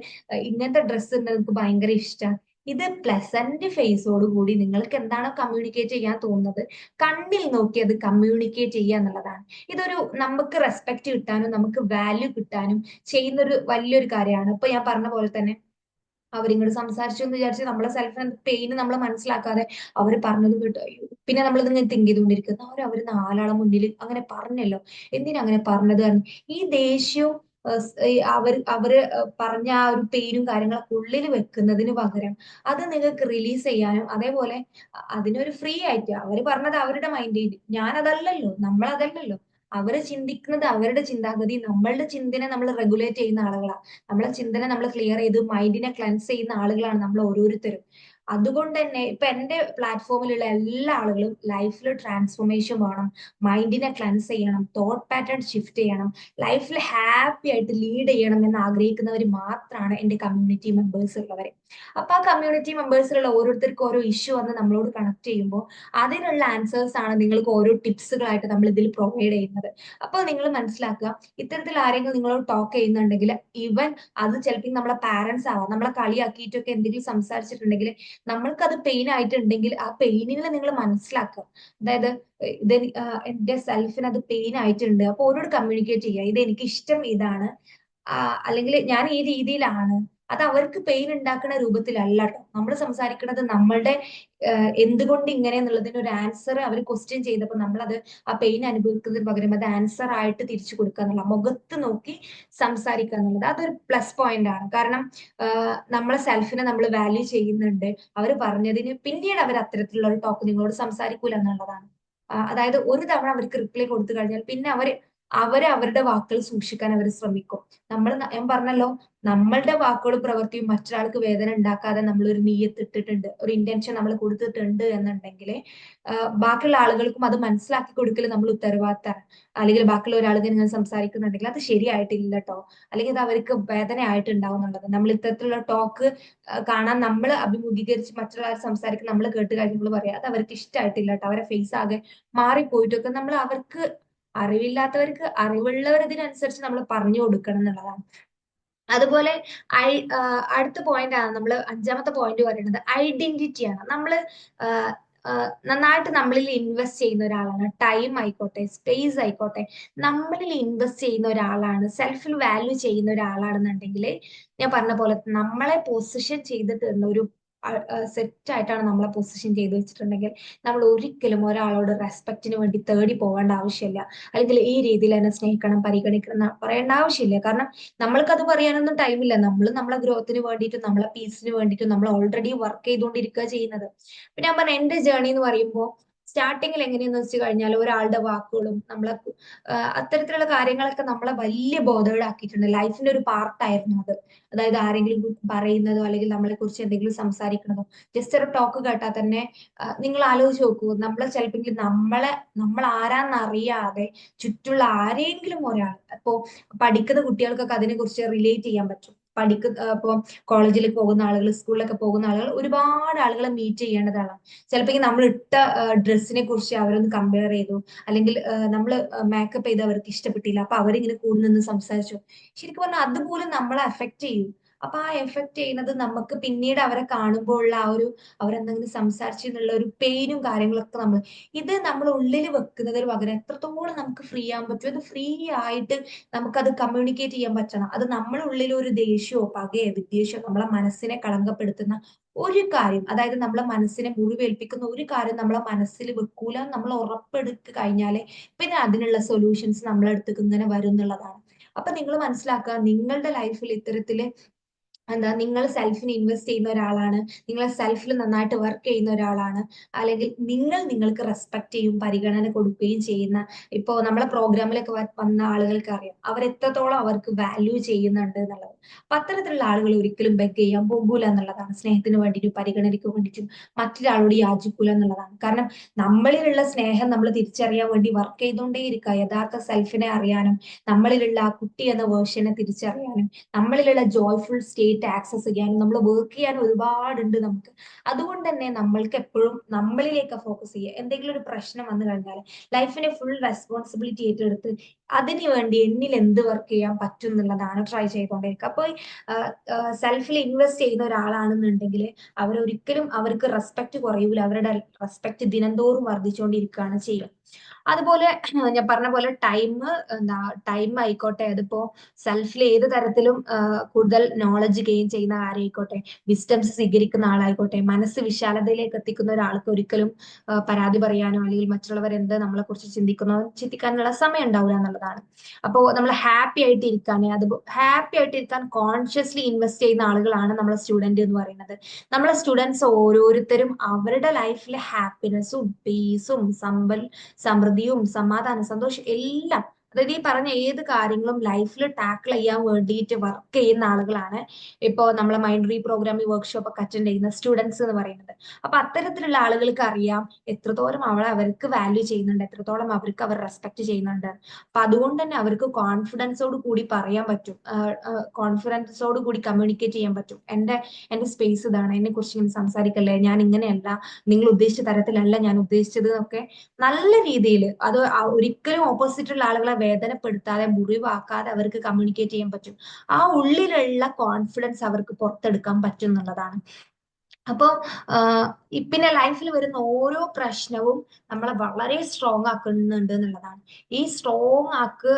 ഇങ്ങനത്തെ ഡ്രസ്സ് എനിക്ക് ഭയങ്കര ഇഷ്ടമാണ് ഇത് പ്ലസന്റ് ഫേസോട് കൂടി നിങ്ങൾക്ക് എന്താണോ കമ്മ്യൂണിക്കേറ്റ് ചെയ്യാൻ തോന്നുന്നത് കണ്ണിൽ നോക്കി അത് കമ്മ്യൂണിക്കേറ്റ് ചെയ്യുക എന്നുള്ളതാണ്. ഇതൊരു നമുക്ക് റെസ്പെക്ട് കിട്ടാനും നമുക്ക് വാല്യൂ കിട്ടാനും ചെയ്യുന്ന ഒരു വലിയൊരു കാര്യമാണ്. ഇപ്പൊ ഞാൻ പറഞ്ഞ പോലെ തന്നെ അവരിങ്ങോട്ട് സംസാരിച്ചു എന്ന് വിചാരിച്ച് നമ്മളെ സെൽഫ് പെയിൻ നമ്മൾ മനസ്സിലാക്കാതെ അവർ പറഞ്ഞത് കേട്ടോ പിന്നെ നമ്മൾ ഇതിങ്ങനെ തിങ്ക് ചെയ്തുകൊണ്ടിരിക്കുന്നു. അവർ അവർ നാലാളെ മുന്നിൽ അങ്ങനെ പറഞ്ഞല്ലോ. എന്തിനാ അങ്ങനെ പറഞ്ഞത്? ഈ ദേഷ്യവും അവർ അവർ പറഞ്ഞ ആ ഒരു പേരും കാര്യങ്ങളൊക്കെ ഉള്ളിൽ വെക്കുന്നതിന് പകരം അത് നിങ്ങൾക്ക് റിലീസ് ചെയ്യാനും അതേപോലെ അതിനൊരു ഫ്രീ ആയിട്ട് അവർ പറഞ്ഞത് അവരുടെ മൈൻഡിൽ ഞാൻ അതല്ലല്ലോ നമ്മൾ അതല്ലല്ലോ അവർ ചിന്തിക്കുന്നത് അവരുടെ ചിന്താഗതി നമ്മളുടെ ചിന്തനെ നമ്മൾ റെഗുലേറ്റ് ചെയ്യുന്ന ആളുകളാണ് നമ്മളെ ചിന്തനെ നമ്മൾ ക്ലിയർ ചെയ്ത് മൈൻഡിനെ ക്ലെൻസ് ചെയ്യുന്ന ആളുകളാണ് നമ്മൾ ഓരോരുത്തരും. അതുകൊണ്ട് തന്നെ ഇപ്പൊ എന്റെ പ്ലാറ്റ്ഫോമിലുള്ള എല്ലാ ആളുകളും ലൈഫിൽ ട്രാൻസ്ഫോർമേഷൻ വേണം മൈൻഡിനെ ക്ലൻസ് ചെയ്യണം തോട്ട് പാറ്റേൺ ഷിഫ്റ്റ് ചെയ്യണം ലൈഫിൽ ഹാപ്പി ആയിട്ട് ലീഡ് ചെയ്യണം എന്ന് ആഗ്രഹിക്കുന്നവർ മാത്രമാണ് എന്റെ കമ്മ്യൂണിറ്റി മെമ്പേഴ്സ് ഉള്ളവർ അപ്പൊ ആ കമ്മ്യൂണിറ്റി മെമ്പേഴ്സിലുള്ള ഓരോരുത്തർക്കും ഓരോ ഇഷ്യൂ വന്ന് നമ്മളോട് കണക്ട് ചെയ്യുമ്പോൾ അതിനുള്ള ആൻസേഴ്സ് ആണ് നിങ്ങൾക്ക് ഓരോ ടിപ്സുകളായിട്ട് നമ്മൾ ഇതിൽ പ്രൊവൈഡ് ചെയ്യുന്നത്. അപ്പോൾ നിങ്ങൾ മനസ്സിലാക്കുക ഇത്തരത്തിൽ ആരെങ്കിലും നിങ്ങളോട് ടോക്ക് ചെയ്യുന്നുണ്ടെങ്കിൽ ഈവൻ അത് ചിലപ്പോൾ നമ്മളെ പാരന്റ്സ് ആവാം നമ്മളെ കളിയാക്കിയിട്ടൊക്കെ എന്തെങ്കിലും സംസാരിച്ചിട്ടുണ്ടെങ്കിൽ അത് പെയിൻ ആയിട്ടുണ്ടെങ്കിൽ ആ പെയിനിനെ നിങ്ങൾ മനസ്സിലാക്കുക. അതായത് ഇത് എന്റെ സെൽഫിന് അത് പെയിൻ ആയിട്ടുണ്ട് അപ്പൊ ഓരോട് കമ്മ്യൂണിക്കേറ്റ് ചെയ്യുക. ഇത് എനിക്ക് ഇഷ്ടം ഇതാണ് അല്ലെങ്കിൽ ഞാൻ ഈ രീതിയിലാണ്. അത് അവർക്ക് പെയിൻ ഉണ്ടാക്കുന്ന രൂപത്തിലല്ല കേട്ടോ നമ്മൾ സംസാരിക്കുന്നത് നമ്മളുടെ എന്തുകൊണ്ട് ഇങ്ങനെ എന്നുള്ളതിന് ഒരു ആൻസർ അവർ ക്വസ്റ്റ്യൻ ചെയ്തപ്പോൾ നമ്മളത് ആ പെയിൻ അനുഭവിക്കുന്നതിന് പകരം അത് ആൻസർ ആയിട്ട് തിരിച്ചു കൊടുക്കുക എന്നുള്ള മുഖത്ത് നോക്കി സംസാരിക്കുക എന്നുള്ളത് അതൊരു പ്ലസ് പോയിന്റ് ആണ്. കാരണം നമ്മളെ സെൽഫിനെ നമ്മൾ വാല്യൂ ചെയ്യുന്നുണ്ട്. അവർ പറഞ്ഞതിന് പിന്നീട് അവർ അത്തരത്തിലുള്ള ഒരു ടോക്ക് നിങ്ങളോട് സംസാരിക്കൂല എന്നുള്ളതാണ്. അതായത് ഒരു തവണ അവർക്ക് റിപ്ലൈ കൊടുത്തു കഴിഞ്ഞാൽ പിന്നെ അവർ അവർ അവരുടെ വാക്കുകൾ സൂക്ഷിക്കാൻ അവർ ശ്രമിക്കും. നമ്മൾ ഞാൻ പറഞ്ഞല്ലോ നമ്മളുടെ വാക്കുകൾ പ്രവൃത്തിയും മറ്റൊരാൾക്ക് വേദന ഉണ്ടാക്കാതെ നമ്മൾ ഒരു നീയത്തിട്ടിട്ടുണ്ട് ഒരു ഇന്റൻഷൻ നമ്മൾ കൊടുത്തിട്ടുണ്ട് എന്നുണ്ടെങ്കിൽ ബാക്കിയുള്ള ആളുകൾക്കും അത് മനസ്സിലാക്കി കൊടുക്കൽ നമ്മൾ ഉത്തരവാദിത്തമാണ്. അല്ലെങ്കിൽ ബാക്കിയുള്ള ഒരാൾ നിങ്ങൾ സംസാരിക്കുന്നുണ്ടെങ്കിൽ അത് ശരിയായിട്ടില്ല കേട്ടോ അല്ലെങ്കിൽ അത് അവർക്ക് വേദന ആയിട്ടുണ്ടാവുന്നുള്ളത് നമ്മൾ ഇത്തരത്തിലുള്ള ടോക്ക് കാണാൻ നമ്മൾ അഭിമുഖീകരിച്ച് മറ്റൊരാൾ സംസാരിക്കുന്ന നമ്മൾ കേട്ട് കാര്യങ്ങൾ പറയാം അത് അവർക്ക് ഇഷ്ടമായിട്ടില്ല കേട്ടോ അവരെ ഫേസ് ആകെ മാറിപ്പോയിട്ടൊക്കെ നമ്മൾ അവർക്ക് അറിവില്ലാത്തവർക്ക് അറിവുള്ളവർ ഇതിനനുസരിച്ച് നമ്മൾ പറഞ്ഞു കൊടുക്കണം എന്നുള്ളതാണ്. അതുപോലെ ഐ അടുത്ത പോയിന്റ് ആണ് നമ്മൾ അഞ്ചാമത്തെ പോയിന്റ് പറയുന്നത് ഐഡന്റിറ്റിയാണ് നമ്മൾ നന്നായിട്ട് നമ്മളിൽ ഇൻവെസ്റ്റ് ചെയ്യുന്ന ഒരാളാണ്. ടൈം ആയിക്കോട്ടെ സ്പേസ് ആയിക്കോട്ടെ നമ്മളിൽ ഇൻവെസ്റ്റ് ചെയ്യുന്ന ഒരാളാണ് സെൽഫിൽ വാല്യൂ ചെയ്യുന്ന ഒരാളാണെന്നുണ്ടെങ്കിൽ ഞാൻ പറഞ്ഞ പോലെ നമ്മളെ പൊസിഷൻ ചെയ്തിട്ട് ഒരു സെറ്റ് ആയിട്ടാണ് നമ്മളെ പൊസിഷൻ ചെയ്തു വെച്ചിട്ടുണ്ടെങ്കിൽ നമ്മൾ ഒരിക്കലും ഒരാളോട് റെസ്പെക്റ്റിന് വേണ്ടി തേടി പോകേണ്ട ആവശ്യമില്ല. അല്ലെങ്കിൽ ഈ രീതിയിൽ എന്നെ സ്നേഹിക്കണം പരിഗണിക്കണം പറയേണ്ട ആവശ്യമില്ല. കാരണം നമ്മൾക്ക് അത് പറയാനൊന്നും ടൈമില്ല നമ്മൾ നമ്മളെ ഗ്രോത്തിന് വേണ്ടിയിട്ടും നമ്മളെ പീസിന് വേണ്ടിയിട്ടും നമ്മൾ ഓൾറെഡി വർക്ക് ചെയ്തുകൊണ്ടിരിക്കുക ചെയ്യുന്നത്. പിന്നെ ഞാൻ പറഞ്ഞ എന്റെ ജേർണി എന്ന് പറയുമ്പോൾ സ്റ്റാർട്ടിങ്ങിൽ എങ്ങനെയെന്ന് വെച്ച് കഴിഞ്ഞാൽ ഒരാളുടെ വാക്കുകളും നമ്മളെ അത്തരത്തിലുള്ള കാര്യങ്ങളൊക്കെ നമ്മളെ വലിയ ബോധേഡാക്കിയിട്ടുണ്ട് ലൈഫിന്റെ ഒരു പാർട്ടായിരുന്നു അത്. അതായത് ആരെങ്കിലും പറയുന്നതോ അല്ലെങ്കിൽ നമ്മളെ കുറിച്ച് എന്തെങ്കിലും സംസാരിക്കണതോ. ജസ്റ്റ് ഒരു ടോക്ക് കേട്ടാൽ തന്നെ നിങ്ങൾ ആലോചിച്ച് നോക്കൂ. നമ്മളെ ചിലപ്പോൾ നമ്മളെ നമ്മൾ ആരാന്ന് അറിയാതെ ചുറ്റുള്ള ആരെങ്കിലും ഒരാൾ. ഇപ്പോ പഠിക്കുന്ന കുട്ടികൾക്കൊക്കെ അതിനെ കുറിച്ച് റിലേറ്റ് ചെയ്യാൻ പറ്റും. പഠിക്കുന്ന ഇപ്പോൾ കോളേജിൽ പോകുന്ന ആളുകൾ സ്കൂളിലൊക്കെ പോകുന്ന ആളുകൾ ഒരുപാട് ആളുകളെ മീറ്റ് ചെയ്യേണ്ടതാണ്. ചിലപ്പോൾ നമ്മൾ ഇട്ട ഡ്രസ്സിനെ കുറിച്ച് അവരൊന്ന് കമ്പയർ ചെയ്തു. അല്ലെങ്കിൽ നമ്മൾ മേക്കപ്പ് ചെയ്ത് അവർക്ക് ഇഷ്ടപ്പെട്ടില്ല. അപ്പൊ അവരിങ്ങനെ കൂടി നിന്ന് സംസാരിച്ചു. ശരിക്കും പറഞ്ഞാൽ അതുപോലും നമ്മളെ അഫക്റ്റ് ചെയ്യും. അപ്പൊ ആ എഫക്ട് ചെയ്യുന്നത് നമുക്ക് പിന്നീട് അവരെ കാണുമ്പോഴുള്ള ആ ഒരു അവരെന്തെങ്കിലും സംസാരിച്ചെന്നുള്ള ഒരു പെയിനും കാര്യങ്ങളൊക്കെ നമ്മൾ ഇത് നമ്മൾ ഉള്ളിൽ വെക്കുന്നതിന് പകരം എത്രത്തോളം നമുക്ക് ഫ്രീ ആകാൻ പറ്റും? അത് ഫ്രീ ആയിട്ട് നമുക്കത് കമ്മ്യൂണിക്കേറ്റ് ചെയ്യാൻ പറ്റണം. അത് നമ്മുടെ ഉള്ളിൽ ഒരു ദേഷ്യമോ പകയോ വിദ്വേഷമോ നമ്മളെ മനസ്സിനെ കളങ്കപ്പെടുത്തുന്ന ഒരു കാര്യം. അതായത് നമ്മളെ മനസ്സിനെ മുറിവേൽപ്പിക്കുന്ന ഒരു കാര്യം നമ്മളെ മനസ്സിൽ വെക്കൂല നമ്മൾ ഉറപ്പെടുത്തി കഴിഞ്ഞാലേ പിന്നെ അതിനുള്ള സൊല്യൂഷൻസ് നമ്മളെ ഇങ്ങനെ വരും എന്നുള്ളതാണ്. അപ്പൊ നിങ്ങൾ മനസ്സിലാക്കുക നിങ്ങളുടെ ലൈഫിൽ ഇത്തരത്തിൽ എന്താ നിങ്ങൾ സെൽഫിന് ഇൻവെസ്റ്റ് ചെയ്യുന്ന ഒരാളാണ് നിങ്ങൾ സെൽഫിൽ നന്നായിട്ട് വർക്ക് ചെയ്യുന്ന ഒരാളാണ് അല്ലെങ്കിൽ നിങ്ങൾ നിങ്ങൾക്ക് റെസ്പെക്ട് ചെയ്യും പരിഗണന കൊടുക്കുകയും ചെയ്യുന്ന ഇപ്പോൾ നമ്മളെ പ്രോഗ്രാമിലൊക്കെ വന്ന ആളുകൾക്ക് അറിയാം അവർ എത്രത്തോളം അവർക്ക് വാല്യൂ ചെയ്യുന്നുണ്ട് എന്നുള്ളത്. അപ്പൊ അത്തരത്തിലുള്ള ആളുകൾ ഒരിക്കലും ബെഗ് ചെയ്യാൻ പോകൂല എന്നുള്ളതാണ്. സ്നേഹത്തിന് വേണ്ടിയിട്ടും പരിഗണനയ്ക്ക് വേണ്ടിയിട്ടും മറ്റൊരാളോട് യാചിക്കൂല എന്നുള്ളതാണ്. കാരണം നമ്മളിലുള്ള സ്നേഹം നമ്മൾ തിരിച്ചറിയാൻ വേണ്ടി വർക്ക് ചെയ്തുകൊണ്ടേ ഇരിക്കുക യഥാർത്ഥ സെൽഫിനെ അറിയാനും നമ്മളിലുള്ള ആ കുട്ടി എന്ന വേർഷനെ തിരിച്ചറിയാനും നമ്മളിലുള്ള ജോയ്ഫുൾ സ്റ്റേറ്റ് സ്റ്റേറ്റ് ആക്സസ് ചെയ്യാനും നമ്മൾ വർക്ക് ചെയ്യാനും ഒരുപാടുണ്ട് നമുക്ക്. അതുകൊണ്ട് തന്നെ നമ്മൾക്ക് എപ്പോഴും നമ്മളിലേക്ക് ഫോക്കസ് ചെയ്യുക. എന്തെങ്കിലും ഒരു പ്രശ്നം വന്നു കഴിഞ്ഞാൽ ലൈഫിനെ ഫുൾ റെസ്പോൺസിബിലിറ്റി ഏറ്റെടുത്ത് അതിന് വേണ്ടി എന്നിൽ എന്ത് വർക്ക് ചെയ്യാൻ പറ്റും എന്നുള്ളതാണ് ട്രൈ ചെയ്തുകൊണ്ടിരിക്കുക. അപ്പോൾ സെൽഫിൽ ഇൻവെസ്റ്റ് ചെയ്യുന്ന ഒരാളാണെന്നുണ്ടെങ്കിൽ അവരൊരിക്കലും അവർക്ക് റെസ്പെക്ട് കുറയൂല. അവരുടെ റെസ്പെക്ട് ദിനംതോറും വർദ്ധിച്ചുകൊണ്ടിരിക്കുകയാണ് ചെയ്യുക. അതുപോലെ ഞാൻ പറഞ്ഞ പോലെ ടൈം എന്താ ടൈം ആയിക്കോട്ടെ അതിപ്പോ സെൽഫിൽ ഏത് തരത്തിലും കൂടുതൽ നോളജ് ഗെയിൻ ചെയ്യുന്ന ആരായിക്കോട്ടെ വിസ്റ്റംസ് സ്വീകരിക്കുന്ന ആളായിക്കോട്ടെ മനസ്സ് വിശാലതയിലേക്ക് എത്തിക്കുന്ന ഒരാൾക്ക് ഒരിക്കലും പരാതി പറയാനോ അല്ലെങ്കിൽ മറ്റുള്ളവർ എന്ത് നമ്മളെ കുറിച്ച് ചിന്തിക്കുന്നോ ചിന്തിക്കാനുള്ള സമയം ഉണ്ടാവില്ല എന്നുള്ളതാണ്. അപ്പോൾ നമ്മൾ ഹാപ്പി ആയിട്ട് ഇരിക്കാൻ അത് ഹാപ്പി ആയിട്ട് ഇരിക്കാൻ കോൺഷ്യസ്ലി ഇൻവെസ്റ്റ് ചെയ്യുന്ന ആളുകളാണ് നമ്മളെ സ്റ്റുഡന്റ് എന്ന് പറയുന്നത്. നമ്മളെ സ്റ്റുഡൻസ് ഓരോരുത്തരും അവരുടെ ലൈഫിലെ ഹാപ്പിനെസ്സും പീസും സമ്പൽ സമൃദ്ധിയും സമാധാനം സന്തോഷം എല്ലാം അതായത് ഈ പറഞ്ഞ ഏത് കാര്യങ്ങളും ലൈഫിൽ ടാക്കിൾ ചെയ്യാൻ വേണ്ടിയിട്ട് വർക്ക് ചെയ്യുന്ന ആളുകളാണ് ഇപ്പോൾ നമ്മളെ മൈൻഡ് റീ പ്രോഗ്രാമിംഗ് വർക്ക്ഷോപ്പ് ഒക്കെ അറ്റൻഡ് ചെയ്യുന്ന സ്റ്റുഡൻസ് എന്ന് പറയുന്നത്. അപ്പൊ അത്തരത്തിലുള്ള ആളുകൾക്ക് അറിയാം എത്രത്തോളം അവൾ അവർക്ക് വാല്യൂ ചെയ്യുന്നുണ്ട് എത്രത്തോളം അവർക്ക് അവർ റെസ്പെക്ട് ചെയ്യുന്നുണ്ട്. അപ്പൊ അതുകൊണ്ട് തന്നെ അവർക്ക് കോൺഫിഡൻസോട് കൂടി പറയാൻ പറ്റും. കോൺഫിഡൻസോട് കൂടി കമ്മ്യൂണിക്കേറ്റ് ചെയ്യാൻ പറ്റും. എന്റെ എന്റെ സ്പേസ് ഇതാണ്. എന്നെ കുറിച്ച് ഇങ്ങനെ സംസാരിക്കല്ലേ? ഞാൻ ഇങ്ങനെയല്ല. നിങ്ങൾ ഉദ്ദേശിച്ച തരത്തിലല്ല ഞാൻ ഉദ്ദേശിച്ചത് എന്നൊക്കെ നല്ല രീതിയിൽ അത് ഒരിക്കലും ഓപ്പോസിറ്റുള്ള ആളുകളെ വേദനപ്പെടുത്താതെ മുറിവാക്കാതെ അവർക്ക് കമ്മ്യൂണിക്കേറ്റ് ചെയ്യാൻ പറ്റും. ആ ഉള്ളിലുള്ള കോൺഫിഡൻസ് അവർക്ക് പുറത്തെടുക്കാൻ പറ്റും എന്നുള്ളതാണ്. അപ്പോൾ പിന്നെ ലൈഫിൽ വരുന്ന ഓരോ പ്രശ്നവും നമ്മളെ വളരെ സ്ട്രോങ് ആക്കുന്നുണ്ട് എന്നുള്ളതാണ്. ഈ സ്ട്രോങ് ആക്ക്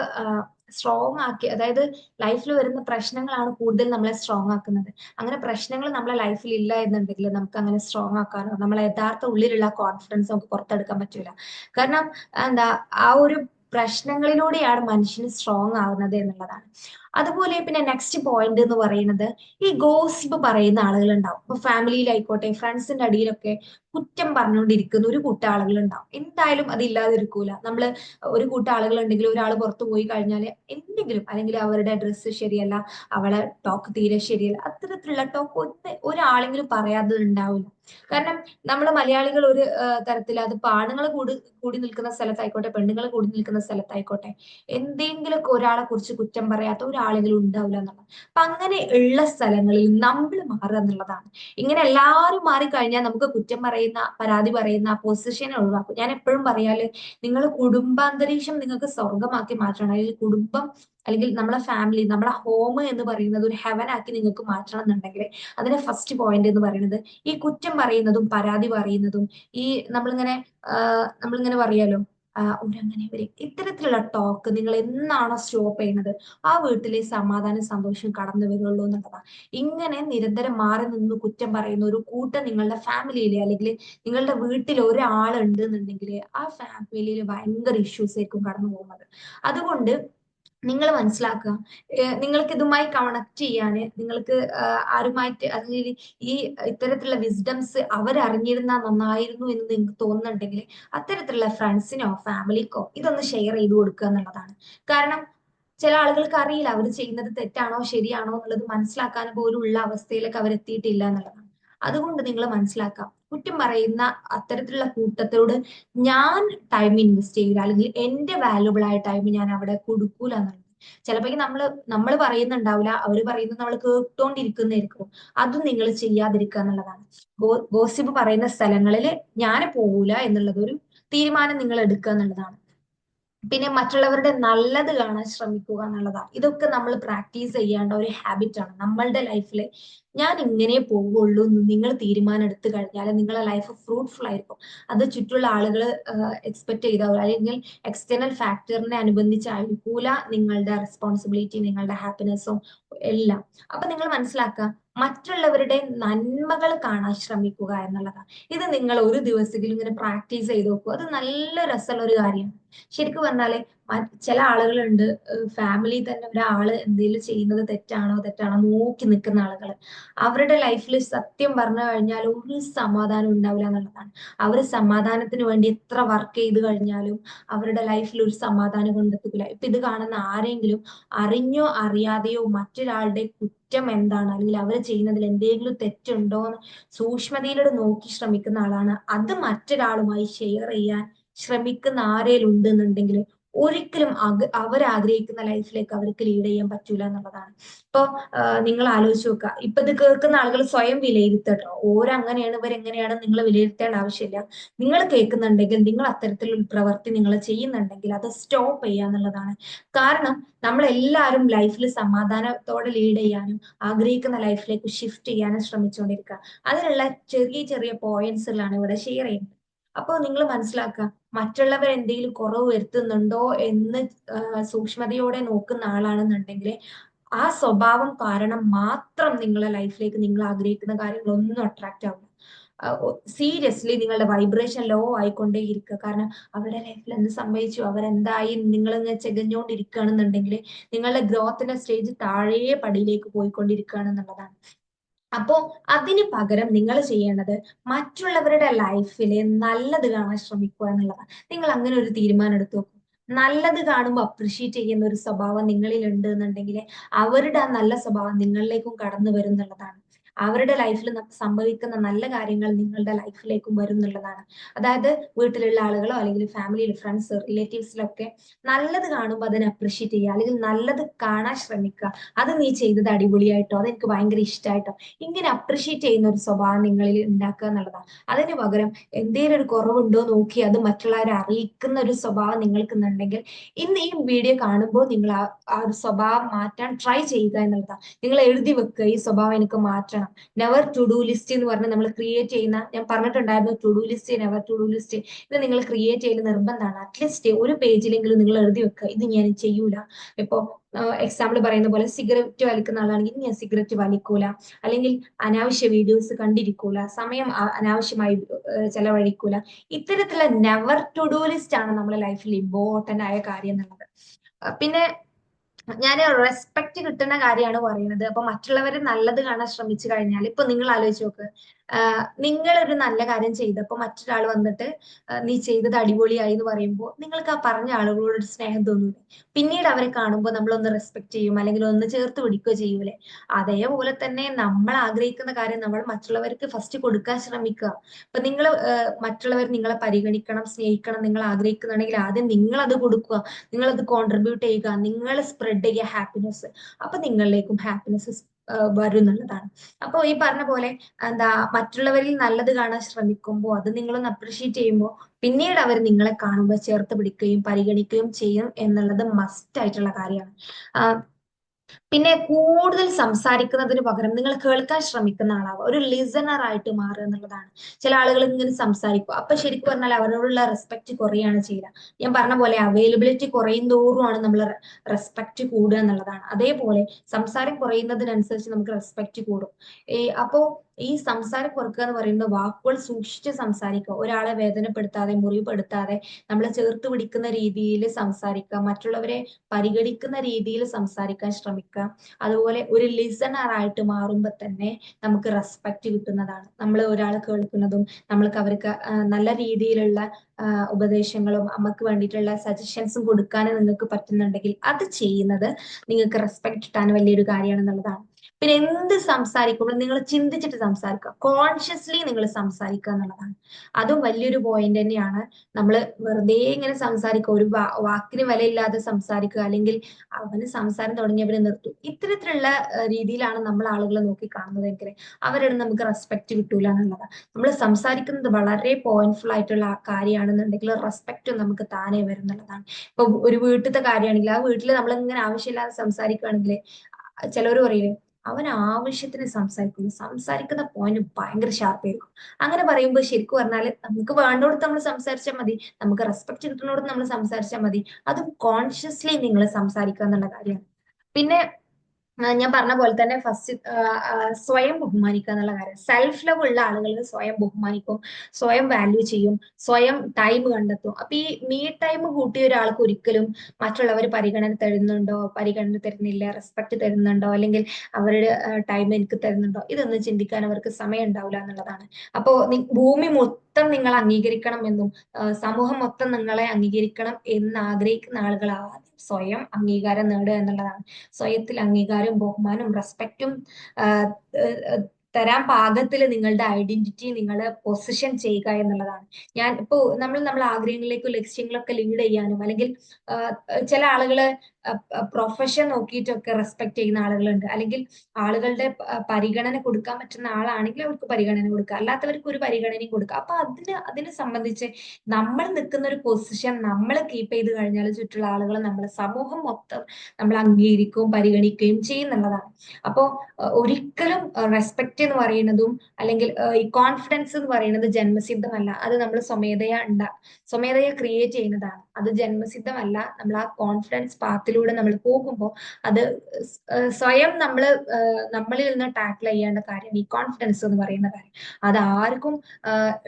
സ്ട്രോങ് ആക്കി അതായത് ലൈഫിൽ വരുന്ന പ്രശ്നങ്ങളാണ് കൂടുതൽ നമ്മളെ സ്ട്രോങ് ആക്കുന്നത്. അങ്ങനെ പ്രശ്നങ്ങൾ നമ്മളെ ലൈഫിൽ ഇല്ല എന്നുണ്ടെങ്കിൽ നമുക്ക് അങ്ങനെ സ്ട്രോങ് ആക്കാനോ നമ്മളെ യഥാർത്ഥ ഉള്ളിലുള്ള കോൺഫിഡൻസ് നമുക്ക് പുറത്തെടുക്കാൻ പറ്റൂല. കാരണം എന്താ ആ ഒരു പ്രശ്നങ്ങളിലൂടെയാണ് മനുഷ്യന് സ്ട്രോങ് ആവുന്നത് എന്നുള്ളതാണ്. അതുപോലെ പിന്നെ നെക്സ്റ്റ് പോയിന്റ് എന്ന് പറയുന്നത് ഈ ഗോസിപ്പ് പറയുന്ന ആളുകൾ ഉണ്ടാവും ഇപ്പൊ ഫാമിലിയിലായിക്കോട്ടെ ഫ്രണ്ട്സിന്റെ അടിയിലൊക്കെ കുറ്റം പറഞ്ഞുകൊണ്ടിരിക്കുന്ന ഒരു കൂട്ട ആളുകൾ ഉണ്ടാവും എന്തായാലും അത് ഇല്ലാതിരിക്കൂല. നമ്മൾ ഒരു കൂട്ട ആളുകൾ ഉണ്ടെങ്കിൽ ഒരാൾ പുറത്തു പോയി കഴിഞ്ഞാൽ എന്തെങ്കിലും അല്ലെങ്കിൽ അവരുടെ ഡ്രസ്സ് ശരിയല്ല അവളെ ടോക്ക് തീരെ ശരിയല്ല അത്തരത്തിലുള്ള ടോക്ക് ഒന്ന് ഒരാളെങ്കിലും പറയാതെ ഉണ്ടാവില്ല. കാരണം നമ്മൾ മലയാളികൾ ഒരു തരത്തിൽ അത് ആണുങ്ങൾ കൂടി കൂടി നിൽക്കുന്ന സ്ഥലത്തായിക്കോട്ടെ പെണ്ണുങ്ങൾ കൂടി നിൽക്കുന്ന സ്ഥലത്തായിക്കോട്ടെ എന്തെങ്കിലുമൊക്കെ ഒരാളെ കുറിച്ച് കുറ്റം പറയാത്ത ഒരാളെങ്കിലും ഉണ്ടാവില്ല എന്നുള്ളത്. അപ്പൊ അങ്ങനെ ഉള്ള സ്ഥലങ്ങളിൽ നമ്മൾ മാറുക എന്നുള്ളതാണ്. ഇങ്ങനെ എല്ലാവരും മാറിക്കഴിഞ്ഞാൽ നമുക്ക് കുറ്റം പറയുന്ന പരാതി പറയുന്ന പൊസിഷനെ ഒഴിവാക്കും. ഞാൻ എപ്പോഴും പറയാൽ നിങ്ങൾ കുടുംബാന്തരീക്ഷം നിങ്ങൾക്ക് സ്വർഗമാക്കി മാറ്റണം. അല്ലെങ്കിൽ കുടുംബം അല്ലെങ്കിൽ നമ്മളെ ഫാമിലി നമ്മളെ ഹോം എന്ന് പറയുന്നത് ഒരു ഹെവൻ ആക്കി നിങ്ങൾക്ക് മാറ്റണം എന്നുണ്ടെങ്കിൽ അതിന്റെ ഫസ്റ്റ് പോയിന്റ് എന്ന് പറയുന്നത് ഈ കുറ്റം പറയുന്നതും പരാതി പറയുന്നതും ഈ നമ്മളിങ്ങനെ നമ്മളിങ്ങനെ പറയാലോ? ഒരങ്ങനെ വരും. ഇത്തരത്തിലുള്ള ടോക്ക് നിങ്ങൾ എന്നാണോ സ്റ്റോപ്പ് ചെയ്യുന്നത്? ആ വീട്ടിലെ സമാധാനം സന്തോഷം കടന്നു വരുള്ളൂ എന്നുള്ളതാണ്. ഇങ്ങനെ നിരന്തരം മാറി നിന്ന് കുറ്റം പറയുന്ന ഒരു കൂട്ടം നിങ്ങളുടെ ഫാമിലിയിൽ അല്ലെങ്കിൽ നിങ്ങളുടെ വീട്ടിൽ ഒരാളുണ്ട് എന്നുണ്ടെങ്കിൽ ആ ഫാമിലിയിൽ ഭയങ്കര ഇഷ്യൂസ് ആയിരിക്കും കടന്നു പോകുന്നത്. അതുകൊണ്ട് നിങ്ങൾ മനസ്സിലാക്കുക. നിങ്ങൾക്ക് ഇതുമായി കണക്ട് ചെയ്യാന് നിങ്ങൾക്ക് ആരുമായിട്ട് അല്ലെങ്കിൽ ഈ ഇത്തരത്തിലുള്ള വിസ്ഡംസ് അവരറിഞ്ഞിരുന്ന നന്നായിരുന്നു എന്ന് നിങ്ങൾക്ക് തോന്നുന്നുണ്ടെങ്കിൽ അത്തരത്തിലുള്ള ഫ്രണ്ട്സിനോ ഫാമിലിക്കോ ഇതൊന്ന് ഷെയർ ചെയ്ത് കൊടുക്കുക എന്നുള്ളതാണ്. കാരണം ചില ആളുകൾക്ക് അറിയില്ല അവർ ചെയ്യുന്നത് തെറ്റാണോ ശരിയാണോ എന്നുള്ളത് മനസ്സിലാക്കാൻ പോലും ഉള്ള അവസ്ഥയിലേക്ക് അവർ എത്തിയിട്ടില്ല എന്നുള്ളതാണ്. അതുകൊണ്ട് നിങ്ങൾ മനസ്സിലാക്കാം കുറ്റം പറയുന്ന അത്തരത്തിലുള്ള കൂട്ടത്തോട് ഞാൻ ടൈം ഇൻവെസ്റ്റ് ചെയ്യില്ല. അല്ലെങ്കിൽ എന്റെ വാല്യുബിൾ ആയ ടൈം ഞാൻ അവിടെ കൊടുക്കൂല എന്നുള്ളത്. ചിലപ്പോ നമ്മൾ നമ്മൾ പറയുന്നുണ്ടാവില്ല. അവർ പറയുന്നത് നമ്മൾ കേട്ടോണ്ടിരിക്കുന്നതായിരിക്കും. അതും നിങ്ങൾ ചെയ്യാതിരിക്കുക എന്നുള്ളതാണ്. ഗോസിപ്പ് പറയുന്ന സ്ഥലങ്ങളിൽ ഞാൻ പോകൂല എന്നുള്ളത് ഒരു തീരുമാനം നിങ്ങൾ എടുക്കുക എന്നുള്ളതാണ്. പിന്നെ മറ്റുള്ളവരുടെ നല്ലത് കാണാൻ ശ്രമിക്കുക എന്നുള്ളതാണ്. ഇതൊക്കെ നമ്മൾ പ്രാക്ടീസ് ചെയ്യേണ്ട ഒരു ഹാബിറ്റ് ആണ് നമ്മളുടെ ലൈഫിൽ ഞാൻ ഇങ്ങനെ പോവുള്ളൂ എന്ന് നിങ്ങൾ തീരുമാനം എടുത്തു കഴിഞ്ഞാൽ നിങ്ങളുടെ ലൈഫ് ഫ്രൂട്ട്ഫുൾ ആയിരിക്കും. അത് ചുറ്റുള്ള ആളുകൾ എക്സ്പെക്ട് ചെയ്ത അല്ലെങ്കിൽ എക്സ്റ്റേണൽ ഫാക്ടറിനെ അനുബന്ധിച്ചായിരിക്കൂല നിങ്ങളുടെ റെസ്പോൺസിബിലിറ്റി നിങ്ങളുടെ ഹാപ്പിനെസ്സും എല്ലാം. അപ്പൊ നിങ്ങൾ മനസ്സിലാക്കുക മറ്റുള്ളവരുടെ നന്മകൾ കാണാൻ ശ്രമിക്കുക എന്നുള്ളതാണ്. ഇത് നിങ്ങൾ ഒരു ദിവസമെങ്കിലും ഇങ്ങനെ പ്രാക്ടീസ് ചെയ്ത് നോക്കുക അത് നല്ല രസമുള്ള ഒരു കാര്യമാണ്. ശരിക്കും പറഞ്ഞാൽ ചില ആളുകളുണ്ട്. ഫാമിലി തന്നെ ഒരാൾ എന്തെങ്കിലും ചെയ്യുന്നത് തെറ്റാണോ തെറ്റാണോ നോക്കി നിൽക്കുന്ന ആളുകൾ അവരുടെ ലൈഫിൽ സത്യം പറഞ്ഞു കഴിഞ്ഞാൽ ഒരു സമാധാനം ഉണ്ടാവില്ല എന്നുള്ളതാണ്. അവർ സമാധാനത്തിന് വേണ്ടി എത്ര വർക്ക് ചെയ്ത് കഴിഞ്ഞാലും അവരുടെ ലൈഫിൽ ഒരു സമാധാനം കൊണ്ടെത്തിക്കില്ല ഇപ്പൊ ഇത് കാണുന്ന ആരെങ്കിലും അറിഞ്ഞോ അറിയാതെയോ മറ്റൊരാളുടെ കുറ്റം എന്താണ്? അല്ലെങ്കിൽ അവർ ചെയ്യുന്നതിൽ എന്തെങ്കിലും തെറ്റുണ്ടോ എന്ന് സൂക്ഷ്മതയിലൂടെ നോക്കി ശ്രമിക്കുന്ന ആളാണ്. അത് മറ്റൊരാളുമായി ഷെയർ ചെയ്യാൻ ശ്രമിക്കുന്ന ആരേലും ഉണ്ടെന്നുണ്ടെങ്കിൽ ഒരിക്കലും അവർ ആഗ്രഹിക്കുന്ന ലൈഫിലേക്ക് അവർക്ക് ലീഡ് ചെയ്യാൻ പറ്റൂല എന്നുള്ളതാണ്. ഇപ്പൊ നിങ്ങൾ ആലോചിച്ച് നോക്കുക ഇപ്പൊ ഇത് കേൾക്കുന്ന ആളുകൾ സ്വയം വിലയിരുത്തട്ടോ. ഓരങ്ങനെയാണ് ഇവരെങ്ങനെയാണ് നിങ്ങൾ വിലയിരുത്തേണ്ട ആവശ്യമില്ല. നിങ്ങൾ കേൾക്കുന്നുണ്ടെങ്കിൽ നിങ്ങൾ അത്തരത്തിലുള്ള പ്രവൃത്തി നിങ്ങൾ ചെയ്യുന്നുണ്ടെങ്കിൽ അത് സ്റ്റോപ്പ് ചെയ്യുക എന്നുള്ളതാണ്. കാരണം നമ്മൾ എല്ലാവരും ലൈഫിൽ സമാധാനത്തോടെ ലീഡ് ചെയ്യാനും ആഗ്രഹിക്കുന്ന ലൈഫിലേക്ക് ഷിഫ്റ്റ് ചെയ്യാനും ശ്രമിച്ചുകൊണ്ടിരിക്കുക. അതിനുള്ള ചെറിയ ചെറിയ പോയിന്റ്സുകളാണ് ഇവിടെ ഷെയർ ചെയ്യുന്നത്. അപ്പോൾ നിങ്ങൾ മനസ്സിലാക്കുക മറ്റുള്ളവർ എന്തെങ്കിലും കുറവ് വരുത്തുന്നുണ്ടോ എന്ന് സൂക്ഷ്മതയോടെ നോക്കുന്ന ആളാണെന്നുണ്ടെങ്കിൽ ആ സ്വഭാവം കാരണം മാത്രം നിങ്ങളെ ലൈഫിലേക്ക് നിങ്ങൾ ആഗ്രഹിക്കുന്ന കാര്യങ്ങളൊന്നും അട്രാക്റ്റ് ആവില്ല സീരിയസ്ലി നിങ്ങളുടെ വൈബ്രേഷൻ ലോ ആയിക്കൊണ്ടേ ഇരിക്കുക കാരണം അവരുടെ ലൈഫിൽ എന്ത് സംഭവിച്ചു? അവരെന്തായി? നിങ്ങൾ ഇങ്ങനെ ചെകഞ്ഞുകൊണ്ടിരിക്കുകയാണെന്നുണ്ടെങ്കിൽ നിങ്ങളുടെ ഗ്രോത്തിന്റെ സ്റ്റേജ് താഴെ പടിയിലേക്ക് പോയിക്കൊണ്ടിരിക്കുകയാണെന്നുള്ളതാണ് അപ്പോ അതിന് പകരം നിങ്ങൾ ചെയ്യേണ്ടത് മറ്റുള്ളവരുടെ ലൈഫിൽ നല്ലത് കാണാൻ ശ്രമിക്കുക എന്നുള്ളതാണ്. നിങ്ങൾ അങ്ങനെ ഒരു തീരുമാനം എടുത്തു നോക്കും. നല്ലത് കാണുമ്പോൾ അപ്രിഷിയേറ്റ് ചെയ്യുന്ന ഒരു സ്വഭാവം നിങ്ങളിൽ ഉണ്ട് എന്നുണ്ടെങ്കിൽ അവരുടെ ആ നല്ല സ്വഭാവം നിങ്ങളിലേക്കും കടന്നു വരും എന്നുള്ളതാണ്. അവരുടെ ലൈഫിൽ സംഭവിക്കുന്ന നല്ല കാര്യങ്ങൾ നിങ്ങളുടെ ലൈഫിലേക്കും വരും എന്നുള്ളതാണ്. അതായത് വീട്ടിലുള്ള ആളുകളോ അല്ലെങ്കിൽ ഫാമിലിയിൽ ഫ്രണ്ട്സ് റിലേറ്റീവ്സിലൊക്കെ നല്ലത് കാണുമ്പോൾ അതിനെ അപ്രീഷിയേറ്റ് ചെയ്യുക അല്ലെങ്കിൽ നല്ലത് കാണാൻ ശ്രമിക്കുക. അത് നീ ചെയ്തത് അടിപൊളിയായിട്ടോ അതെനിക്ക് ഭയങ്കര ഇഷ്ടമായിട്ടോ ഇങ്ങനെ അപ്രീഷിയേറ്റ് ചെയ്യുന്ന ഒരു സ്വഭാവം നിങ്ങളിൽ ഉണ്ടാക്കുക എന്നുള്ളതാണ്. അതിന് പകരം എന്തെങ്കിലും ഒരു കുറവുണ്ടോ നോക്കി അത് മറ്റുള്ളവരെ അറിയിക്കുന്ന ഒരു സ്വഭാവം നിങ്ങൾക്കുന്നുണ്ടെങ്കിൽ ഇന്ന് ഈ വീഡിയോ കാണുമ്പോൾ നിങ്ങൾ ആ ഒരു സ്വഭാവം മാറ്റാൻ ട്രൈ ചെയ്യുക എന്നുള്ളതാണ്. നിങ്ങൾ എഴുതി വെക്കുക ഈ സ്വഭാവം എനിക്ക് മാറ്റണം. നെവർ ടു ഡു ലിസ്റ്റ് എന്ന് പറഞ്ഞ് നമ്മൾ ക്രിയേറ്റ് ചെയ്യുന്ന ഞാൻ പറഞ്ഞിട്ടുണ്ടായിരുന്നു to do list never to do list ഇത് നിങ്ങൾ ക്രിയേറ്റ് ചെയ്യുന്ന നിർബന്ധമാണ് അറ്റ്ലീസ്റ്റ് ഒരു പേജിലെങ്കിലും നിങ്ങൾ എഴുതി വെക്കുക ഇത് ഞാൻ ചെയ്യൂല. ഇപ്പോ എക്സാമ്പിൾ പറയുന്ന പോലെ സിഗരറ്റ് വലിക്കുന്ന ആളാണെങ്കിൽ ഞാൻ സിഗരറ്റ് വലിക്കൂല. അല്ലെങ്കിൽ അനാവശ്യ വീഡിയോസ് കണ്ടിരിക്കൂല. സമയം അനാവശ്യമായി ചെലവഴിക്കൂല. ഇത്തരത്തിലുള്ള നെവർ ടു ഡു ലിസ്റ്റ് ആണ് നമ്മുടെ ലൈഫിൽ ഇമ്പോർട്ടന്റ് ആയ കാര്യം എന്നുള്ളത്. പിന്നെ ഞാൻ റെസ്പെക്ട് കിട്ടുന്ന കാര്യമാണ് പറയുന്നത്. അപ്പൊ മറ്റുള്ളവരെ നല്ലത് കാണാൻ ശ്രമിച്ചു കഴിഞ്ഞാൽ ഇപ്പൊ നിങ്ങൾ ആലോചിച്ച് നോക്ക്. നിങ്ങൾ ഒരു നല്ല കാര്യം ചെയ്തപ്പോൾ മറ്റൊരാൾ വന്നിട്ട് നീ ചെയ്തത് അടിപൊളിയായി എന്ന് പറയുമ്പോൾ നിങ്ങൾക്ക് ആ പറഞ്ഞ ആളുകളോട് സ്നേഹം തോന്നും പിന്നീട് അവരെ കാണുമ്പോൾ നമ്മൾ ഒന്ന് റെസ്പെക്ട് ചെയ്യും അല്ലെങ്കിൽ ഒന്ന് ചേർത്ത് പിടിക്കുകയോ ചെയ്യൂലേ? അതേപോലെ തന്നെ നമ്മൾ ആഗ്രഹിക്കുന്ന കാര്യം നമ്മൾ മറ്റുള്ളവർക്ക് ഫസ്റ്റ് കൊടുക്കാൻ ശ്രമിക്കുക. ഇപ്പൊ നിങ്ങൾ മറ്റുള്ളവർ നിങ്ങളെ പരിഗണിക്കണം സ്നേഹിക്കണം നിങ്ങൾ ആഗ്രഹിക്കുന്നുണ്ടെങ്കിൽ ആദ്യം നിങ്ങൾ അത് കൊടുക്കുക. നിങ്ങൾ അത് കോൺട്രിബ്യൂട്ട് ചെയ്യുക. നിങ്ങൾ സ്പ്രെഡ് ചെയ്യുക ഹാപ്പിനെസ് അപ്പൊ നിങ്ങളിലേക്കും ഹാപ്പിനെസ് വരും അപ്പൊ അപ്പോൾ ഈ പറഞ്ഞ പോലെ എന്താ മറ്റുള്ളവരിൽ നല്ലത് കാണാൻ ശ്രമിക്കുമ്പോൾ അത് നിങ്ങളൊന്ന് അപ്രീഷിയേറ്റ് ചെയ്യുമ്പോൾ പിന്നീട് അവർ നിങ്ങളെ കാണുമ്പോൾ ചേർത്ത് പിടിക്കുകയും പരിഗണിക്കുകയും ചെയ്യും എന്നുള്ളത് മസ്റ്റ് ആയിട്ടുള്ള കാര്യമാണ്. പിന്നെ കൂടുതൽ സംസാരിക്കുന്നതിന് പകരം നിങ്ങൾ കേൾക്കാൻ ശ്രമിക്കുന്ന ആളാവുക. ഒരു ലിസണർ ആയിട്ട് മാറുക എന്നുള്ളതാണ്. ചില ആളുകൾ ഇങ്ങനെ സംസാരിക്കും. അപ്പൊ ശരിക്കും പറഞ്ഞാൽ അവരോടുള്ള റെസ്പെക്ട് കുറയാണ് ചെയ്യുക. ഞാൻ പറഞ്ഞ പോലെ അവൈലബിലിറ്റി കുറയും തോറുമാണ് നമ്മൾ റെസ്പെക്ട് കൂടുക എന്നുള്ളതാണ്. അതേപോലെ സംസാരം കുറയുന്നതിനനുസരിച്ച് നമുക്ക് റെസ്പെക്ട് കൂടും. അപ്പോ ഈ സംസാരം കുറക്കുക എന്ന് പറയുന്നത് വാക്കുകൾ സൂക്ഷിച്ച് സംസാരിക്കുക. ഒരാളെ വേദനപ്പെടുത്താതെ മുറിവ്പെടുത്താതെ നമ്മളെ ചേർത്ത് പിടിക്കുന്ന രീതിയിൽ സംസാരിക്കുക. മറ്റുള്ളവരെ പരിഗണിക്കുന്ന രീതിയിൽ സംസാരിക്കാൻ ശ്രമിക്കുക. അതുപോലെ ഒരു ലിസണർ ആയിട്ട് മാറുമ്പോൾ തന്നെ നമുക്ക് റെസ്പെക്ട് കിട്ടുന്നതാണ്. നമ്മൾ ഒരാൾ കേൾക്കുന്നതും നമ്മൾക്ക് അവർക്ക് നല്ല രീതിയിലുള്ള ഉപദേശങ്ങളും നമുക്ക് വേണ്ടിയിട്ടുള്ള സജഷൻസും കൊടുക്കാൻ നിങ്ങൾക്ക് പറ്റുന്നുണ്ടെങ്കിൽ അത് ചെയ്യുന്നത് നിങ്ങൾക്ക് റെസ്പെക്ട് കിട്ടാൻ വലിയൊരു കാര്യമാണെന്നുള്ളതാണ്. പിന്നെ എന്ത് സംസാരിക്കുമ്പോൾ നിങ്ങൾ ചിന്തിച്ചിട്ട് സംസാരിക്കുക. കോൺഷ്യസ്ലി നിങ്ങൾ സംസാരിക്കുക എന്നുള്ളതാണ്. അതും വലിയൊരു പോയിന്റ് തന്നെയാണ്. നമ്മൾ വെറുതെ ഇങ്ങനെ സംസാരിക്കുക ഒരു വാക്കിന് വിലയില്ലാതെ സംസാരിക്കുക അല്ലെങ്കിൽ അവന് സംസാരം തുടങ്ങിയവരെ നിർത്തും. ഇത്തരത്തിലുള്ള രീതിയിലാണ് നമ്മൾ ആളുകളെ നോക്കി കാണുന്നത് കാണുന്നതെങ്കിൽ അവരുടെ നമുക്ക് റെസ്പെക്ട് കിട്ടൂല എന്നുള്ളതാണ് നമ്മൾ സംസാരിക്കുന്നത് വളരെ പോയിന്റ്ഫുൾ ആയിട്ടുള്ള കാര്യമാണെന്നുണ്ടെങ്കിൽ റെസ്പെക്ട് നമുക്ക് താനേ വരുന്നുള്ളതാണ് ഇപ്പൊ ഒരു വീട്ടിലത്തെ കാര്യമാണെങ്കിൽ ആ വീട്ടിൽ നമ്മൾ ഇങ്ങനെ ആവശ്യമില്ലാതെ സംസാരിക്കുകയാണെങ്കിൽ ചിലവർ പറയില്ലേ അവൻ ആവശ്യത്തിന് സംസാരിക്കുന്നു. സംസാരിക്കുന്ന പോയിന്റ് ഭയങ്കര ഷാർപ്പായിരിക്കും അങ്ങനെ പറയുമ്പോൾ ശരിക്കും പറഞ്ഞാൽ നമുക്ക് വേണ്ടോടത്ത് നമ്മൾ സംസാരിച്ചാൽ മതി. നമുക്ക് റെസ്പെക്ട് കിട്ടുന്നോടത്ത് നമ്മൾ സംസാരിച്ചാൽ മതി. അതും കോൺഷ്യസ്ലി നിങ്ങൾ സംസാരിക്കുക എന്നുള്ള കാര്യമാണ്. പിന്നെ ഞാൻ പറഞ്ഞ പോലെ തന്നെ ഫസ്റ്റ് സ്വയം ബഹുമാനിക്കുക എന്നുള്ള കാര്യം. സെൽഫ് ലവ് ഉള്ള ആളുകൾ സ്വയം ബഹുമാനിക്കും സ്വയം വാല്യൂ ചെയ്യും സ്വയം ടൈം കണ്ടെത്തും. അപ്പൊ ഈ മീ ടൈം കൂട്ടിയ ഒരാൾക്ക് ഒരിക്കലും മറ്റുള്ളവർ പരിഗണന തരുന്നുണ്ടോ പരിഗണന തരുന്നില്ല റെസ്പെക്ട് തരുന്നുണ്ടോ അല്ലെങ്കിൽ അവരുടെ ടൈം എനിക്ക് തരുന്നുണ്ടോ ഇതൊന്നും ചിന്തിക്കാൻ അവർക്ക് സമയം ഉണ്ടാവില്ല എന്നുള്ളതാണ്. അപ്പോ ഭൂമി മൊത്തം നിങ്ങൾ അംഗീകരിക്കണം എന്നും സമൂഹം മൊത്തം നിങ്ങളെ അംഗീകരിക്കണം എന്ന് ആഗ്രഹിക്കുന്ന ആളുകളാവാതെ സ്വയം അംഗീകാരം നേടുക എന്നുള്ളതാണ്. സ്വയത്തിൽ അംഗീകാരവും ബഹുമാനവും റെസ്പെക്റ്റും തരാൻ പാകത്തിൽ നിങ്ങളുടെ ഐഡന്റിറ്റി നിങ്ങൾ പൊസിഷൻ ചെയ്യുക എന്നുള്ളതാണ്. ഞാൻ ഇപ്പോൾ നമ്മൾ നമ്മൾ ആഗ്രഹങ്ങളിലേക്കും ലക്ഷ്യങ്ങളൊക്കെ ലീഡ് ചെയ്യാനും അല്ലെങ്കിൽ ചില ആളുകൾ പ്രൊഫഷൻ നോക്കിയിട്ടൊക്കെ റെസ്പെക്ട് ചെയ്യുന്ന ആളുകളുണ്ട്. അല്ലെങ്കിൽ ആളുകളുടെ പരിഗണന കൊടുക്കാൻ പറ്റുന്ന ആളാണെങ്കിൽ അവർക്ക് പരിഗണന കൊടുക്കുക. അല്ലാത്തവർക്ക് ഒരു പരിഗണനയും കൊടുക്കുക. അപ്പൊ അതിന് അതിനെ സംബന്ധിച്ച് നമ്മൾ നിൽക്കുന്ന ഒരു പൊസിഷൻ നമ്മൾ കീപ്പ് ചെയ്ത് കഴിഞ്ഞാൽ ചുറ്റുള്ള ആളുകൾ നമ്മളെ സമൂഹം മൊത്തം നമ്മൾ അംഗീകരിക്കുകയും പരിഗണിക്കുകയും ചെയ്യുന്നുള്ളതാണ്. അപ്പോൾ ഒരിക്കലും റെസ്പെക്ട് എന്ന് പറയുന്നതും അല്ലെങ്കിൽ ഈ കോൺഫിഡൻസ് എന്ന് പറയുന്നത് ജന്മസിദ്ധമല്ല. അത് നമ്മൾ സ്വമേധയാ ഉണ്ടാ സ്വമേധയാ ക്രിയേറ്റ് ചെയ്യുന്നതാണ്. അത് ജന്മസിദ്ധമല്ല. നമ്മൾ ആ കോൺഫിഡൻസ് പാത്തിലൂടെ നമ്മൾ പോകുമ്പോൾ അത് സ്വയം നമ്മൾ നമ്മളിൽ നിന്ന് ടാക്കിൾ ചെയ്യേണ്ട കാര്യം ഈ കോൺഫിഡൻസ് എന്ന് പറയുന്ന കാര്യം. അത് ആർക്കും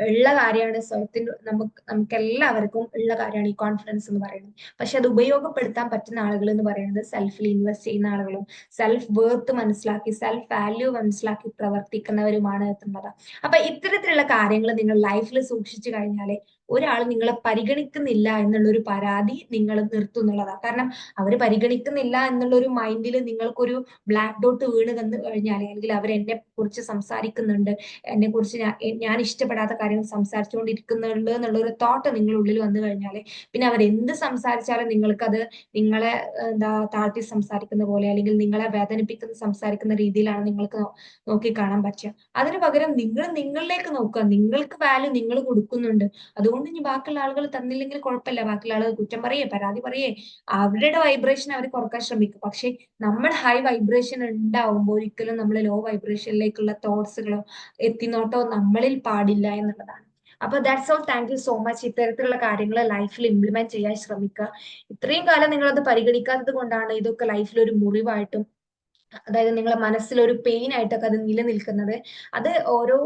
ഉള്ള കാര്യമാണ്. സ്വയത്തിന് നമുക്ക് നമുക്ക് എല്ലാവർക്കും ഉള്ള കാര്യമാണ് ഈ കോൺഫിഡൻസ് എന്ന് പറയുന്നത്. പക്ഷെ അത് ഉപയോഗപ്പെടുത്താൻ പറ്റുന്ന ആളുകൾ എന്ന് പറയുന്നത് സെൽഫിൽ ഇൻവെസ്റ്റ് ചെയ്യുന്ന ആളുകളും സെൽഫ് വേർത്ത് മനസ്സിലാക്കി സെൽഫ് വാല്യൂ മനസ്സിലാക്കി പ്രവർത്തിക്കുന്നവരുമാണ് എത്തുന്നത് അപ്പൊ ഇത്തരത്തിലുള്ള കാര്യങ്ങൾ നിങ്ങൾ ലൈഫിൽ സൂക്ഷിച്ചു കഴിഞ്ഞാൽ ഒരാൾ നിങ്ങളെ പരിഗണിക്കുന്നില്ല എന്നുള്ളൊരു പരാതി നിങ്ങൾ നിർത്തുന്നുള്ളതാ കാരണം അവർ പരിഗണിക്കുന്നില്ല എന്നുള്ളൊരു മൈൻഡിൽ നിങ്ങൾക്കൊരു ബ്ലാക്ക് ഡോട്ട് വീണ് തന്നു കഴിഞ്ഞാൽ അല്ലെങ്കിൽ അവർ എന്നെ കുറിച്ച് സംസാരിക്കുന്നുണ്ട് എന്നെ കുറിച്ച് ഞാൻ ഇഷ്ടപ്പെടാത്ത കാര്യങ്ങൾ സംസാരിച്ചുകൊണ്ടിരിക്കുന്നുണ്ട് എന്നുള്ളൊരു തോട്ട് നിങ്ങളുടെ ഉള്ളിൽ വന്നു കഴിഞ്ഞാൽ പിന്നെ അവർ എന്ത് സംസാരിച്ചാലും നിങ്ങൾക്കത് നിങ്ങളെ എന്താ താഴ്ത്തി സംസാരിക്കുന്ന പോലെ അല്ലെങ്കിൽ നിങ്ങളെ വേദനിപ്പിക്കുന്ന സംസാരിക്കുന്ന രീതിയിലാണ് നിങ്ങൾക്ക് നോക്കി കാണാൻ പറ്റുക. അതിന് പകരം നിങ്ങൾ നിങ്ങളിലേക്ക് നോക്കുക. നിങ്ങൾക്ക് വാല്യൂ നിങ്ങൾ കൊടുക്കുന്നുണ്ട്. അതുകൊണ്ട് അതുകൊണ്ട് ഇനി ബാക്കിയുള്ള ആളുകൾ തന്നില്ലെങ്കിൽ കുഴപ്പമില്ല. ബാക്കിയുള്ള ആളുകൾ കുറ്റം പറയേ പരാതി പറയേ. അവരുടെ വൈബ്രേഷൻ അവർ കുറയ്ക്കാൻ ശ്രമിക്കും. പക്ഷെ നമ്മൾ ഹൈ വൈബ്രേഷൻ ഉണ്ടാവുമ്പോൾ ഒരിക്കലും നമ്മൾ ലോ വൈബ്രേഷനിലേക്കുള്ള തോട്ട്സുകളോ എത്തിനോട്ടോ നമ്മളിൽ പാടില്ല എന്നുള്ളതാണ്. അപ്പൊ that's all thank you so much ഇത്തരത്തിലുള്ള കാര്യങ്ങൾ ലൈഫിൽ ഇംപ്ലിമെന്റ് ചെയ്യാൻ ശ്രമിക്കുക. ഇത്രയും കാലം നിങ്ങൾ അത് പരിഗണിക്കാത്തത് കൊണ്ടാണ് ഇതൊക്കെ ലൈഫിൽ ഒരു മുറിവായിട്ടും അതായത് നിങ്ങളെ മനസ്സിൽ ഒരു പെയിൻ ആയിട്ടൊക്കെ അത് നിലനിൽക്കുന്നത്. അത് ഓരോ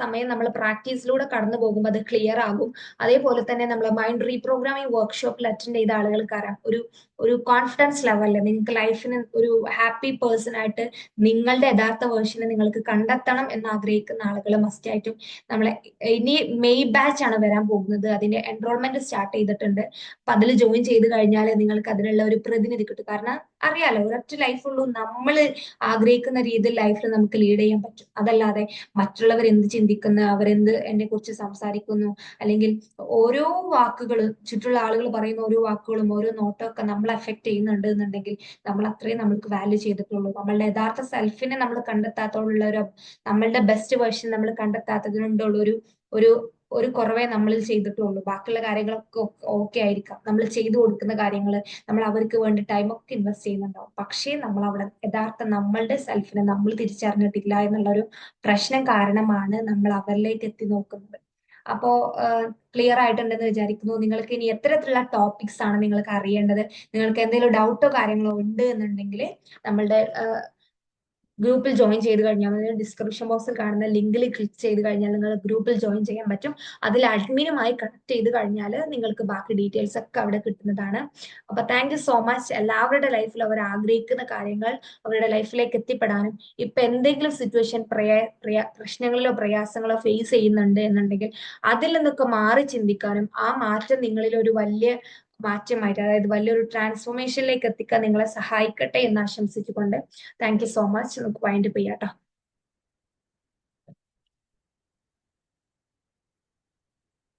സമയം നമ്മൾ പ്രാക്ടീസിലൂടെ കടന്നു പോകുമ്പോൾ അത് ക്ലിയർ ആകും. അതേപോലെ തന്നെ നമ്മൾ മൈൻഡ് റീപ്രോഗ്രാമിംഗ് വർക്ക്ഷോപ്പിൽ അറ്റൻഡ് ചെയ്ത ആളുകൾക്കറിയാം. ഒരു ഒരു കോൺഫിഡൻസ് ലെവലിൽ നിങ്ങൾക്ക് ലൈഫിന് ഒരു ഹാപ്പി പേഴ്സൺ ആയിട്ട് നിങ്ങളുടെ യഥാർത്ഥ വേർഷനെ നിങ്ങൾക്ക് കണ്ടെത്തണം എന്ന് ആഗ്രഹിക്കുന്ന ആളുകൾ മസ്റ്റ് ആയിട്ടും നമ്മളെ ഇനി മെയ് ബാച്ച് ആണ് വരാൻ പോകുന്നത്. അതിന്റെ എൻറോൾമെന്റ് സ്റ്റാർട്ട് ചെയ്തിട്ടുണ്ട്. അപ്പൊ അതിൽ ജോയിൻ ചെയ്ത് കഴിഞ്ഞാൽ നിങ്ങൾക്ക് അതിനുള്ള ഒരു പ്രതിനിധി കിട്ടും. കാരണം അറിയാലോ ഒരൊറ്റ ലൈഫുള്ളൂ നമ്മൾ ആഗ്രഹിക്കുന്ന രീതിയിൽ ലൈഫിൽ നമുക്ക് ലീഡ് ചെയ്യാൻ പറ്റും. അതല്ലാതെ മറ്റുള്ളവർ എന്ത് ചിന്തിക്കുന്നു അവരെന്ത് എന്നെ കുറിച്ച് സംസാരിക്കുന്നു അല്ലെങ്കിൽ ഓരോ വാക്കുകളും ചുറ്റുള്ള ആളുകൾ പറയുന്ന ഓരോ വാക്കുകളും ഓരോ നോട്ടമൊക്കെ നമ്മൾ എഫക്ട് ചെയ്യുന്നുണ്ട് എന്നുണ്ടെങ്കിൽ നമ്മൾ അത്രയും നമ്മൾക്ക് വാല്യൂ ചെയ്തിട്ടുള്ളൂ. നമ്മളുടെ യഥാർത്ഥ സെൽഫിനെ നമ്മൾ കണ്ടെത്താത്തോടുള്ള ഒരു നമ്മളുടെ ബെസ്റ്റ് വേർഷൻ നമ്മൾ കണ്ടെത്താത്തതിനുള്ള ഒരു ഒരു ഒരു കുറവേ നമ്മൾ ചെയ്തിട്ടുള്ളൂ. ബാക്കിയുള്ള കാര്യങ്ങളൊക്കെ ഓക്കെ ആയിരിക്കാം. നമ്മൾ ചെയ്തു കൊടുക്കുന്ന കാര്യങ്ങൾ നമ്മൾ അവർക്ക് വേണ്ടി ടൈം ഒക്കെ ഇൻവെസ്റ്റ് ചെയ്യുന്നുണ്ടാവും. പക്ഷേ നമ്മൾ അവിടെ യഥാർത്ഥ നമ്മളുടെ സെൽഫിനെ നമ്മൾ തിരിച്ചറിഞ്ഞിട്ടില്ല എന്നുള്ള ഒരു പ്രശ്നം കാരണമാണ് നമ്മൾ അവരിലേക്ക് എത്തി നോക്കുന്നത്. അപ്പോ ക്ലിയർ ആയിട്ടുണ്ടെന്ന് വിചാരിക്കുന്നു. നിങ്ങൾക്ക് ഇനി എത്തരത്തിലുള്ള ടോപ്പിക്സ് ആണ് നിങ്ങൾക്ക് അറിയേണ്ടത്. നിങ്ങൾക്ക് എന്തെങ്കിലും ഡൗട്ടോ കാര്യങ്ങളോ ഉണ്ട് എന്നുണ്ടെങ്കിൽ നമ്മളുടെ ഗ്രൂപ്പിൽ ജോയിൻ ചെയ്ത് കഴിഞ്ഞാൽ മതി. ഡിസ്ക്രിപ്ഷൻ ബോക്സിൽ കാണുന്ന ലിങ്കിൽ ക്ലിക്ക് ചെയ്ത് കഴിഞ്ഞാൽ നിങ്ങൾ ഗ്രൂപ്പിൽ ജോയിൻ ചെയ്യാൻ പറ്റും. അതിൽ അഡ്മിനുമായി കണക്ട് ചെയ്ത് കഴിഞ്ഞാൽ നിങ്ങൾക്ക് ബാക്കി ഡീറ്റെയിൽസ് ഒക്കെ അവിടെ കിട്ടുന്നതാണ്. അപ്പൊ താങ്ക് യു സോ മച്ച് എല്ലാവരുടെ ലൈഫിൽ അവർ ആഗ്രഹിക്കുന്ന കാര്യങ്ങൾ അവരുടെ ലൈഫിലേക്ക് എത്തിപ്പെടാനും ഇപ്പൊ എന്തെങ്കിലും സിറ്റുവേഷൻ പ്രയാ പ്രശ്നങ്ങളിലോ പ്രയാസങ്ങളോ ഫേസ് ചെയ്യുന്നുണ്ട് എന്നുണ്ടെങ്കിൽ അതിൽ നിന്നൊക്കെ മാറി ചിന്തിക്കാനും ആ മാറ്റം നിങ്ങളിൽ ഒരു വലിയ മാറ്റമായിട്ട് അതായത് വലിയൊരു ട്രാൻസ്ഫോർമേഷനിലേക്ക് എത്തിക്കാൻ നിങ്ങളെ സഹായിക്കട്ടെ എന്ന് ആശംസിച്ചുകൊണ്ട് താങ്ക് യു സോ മച്ച് നമുക്ക് വൈൻഡ് ചെയ്യാം കേട്ടോ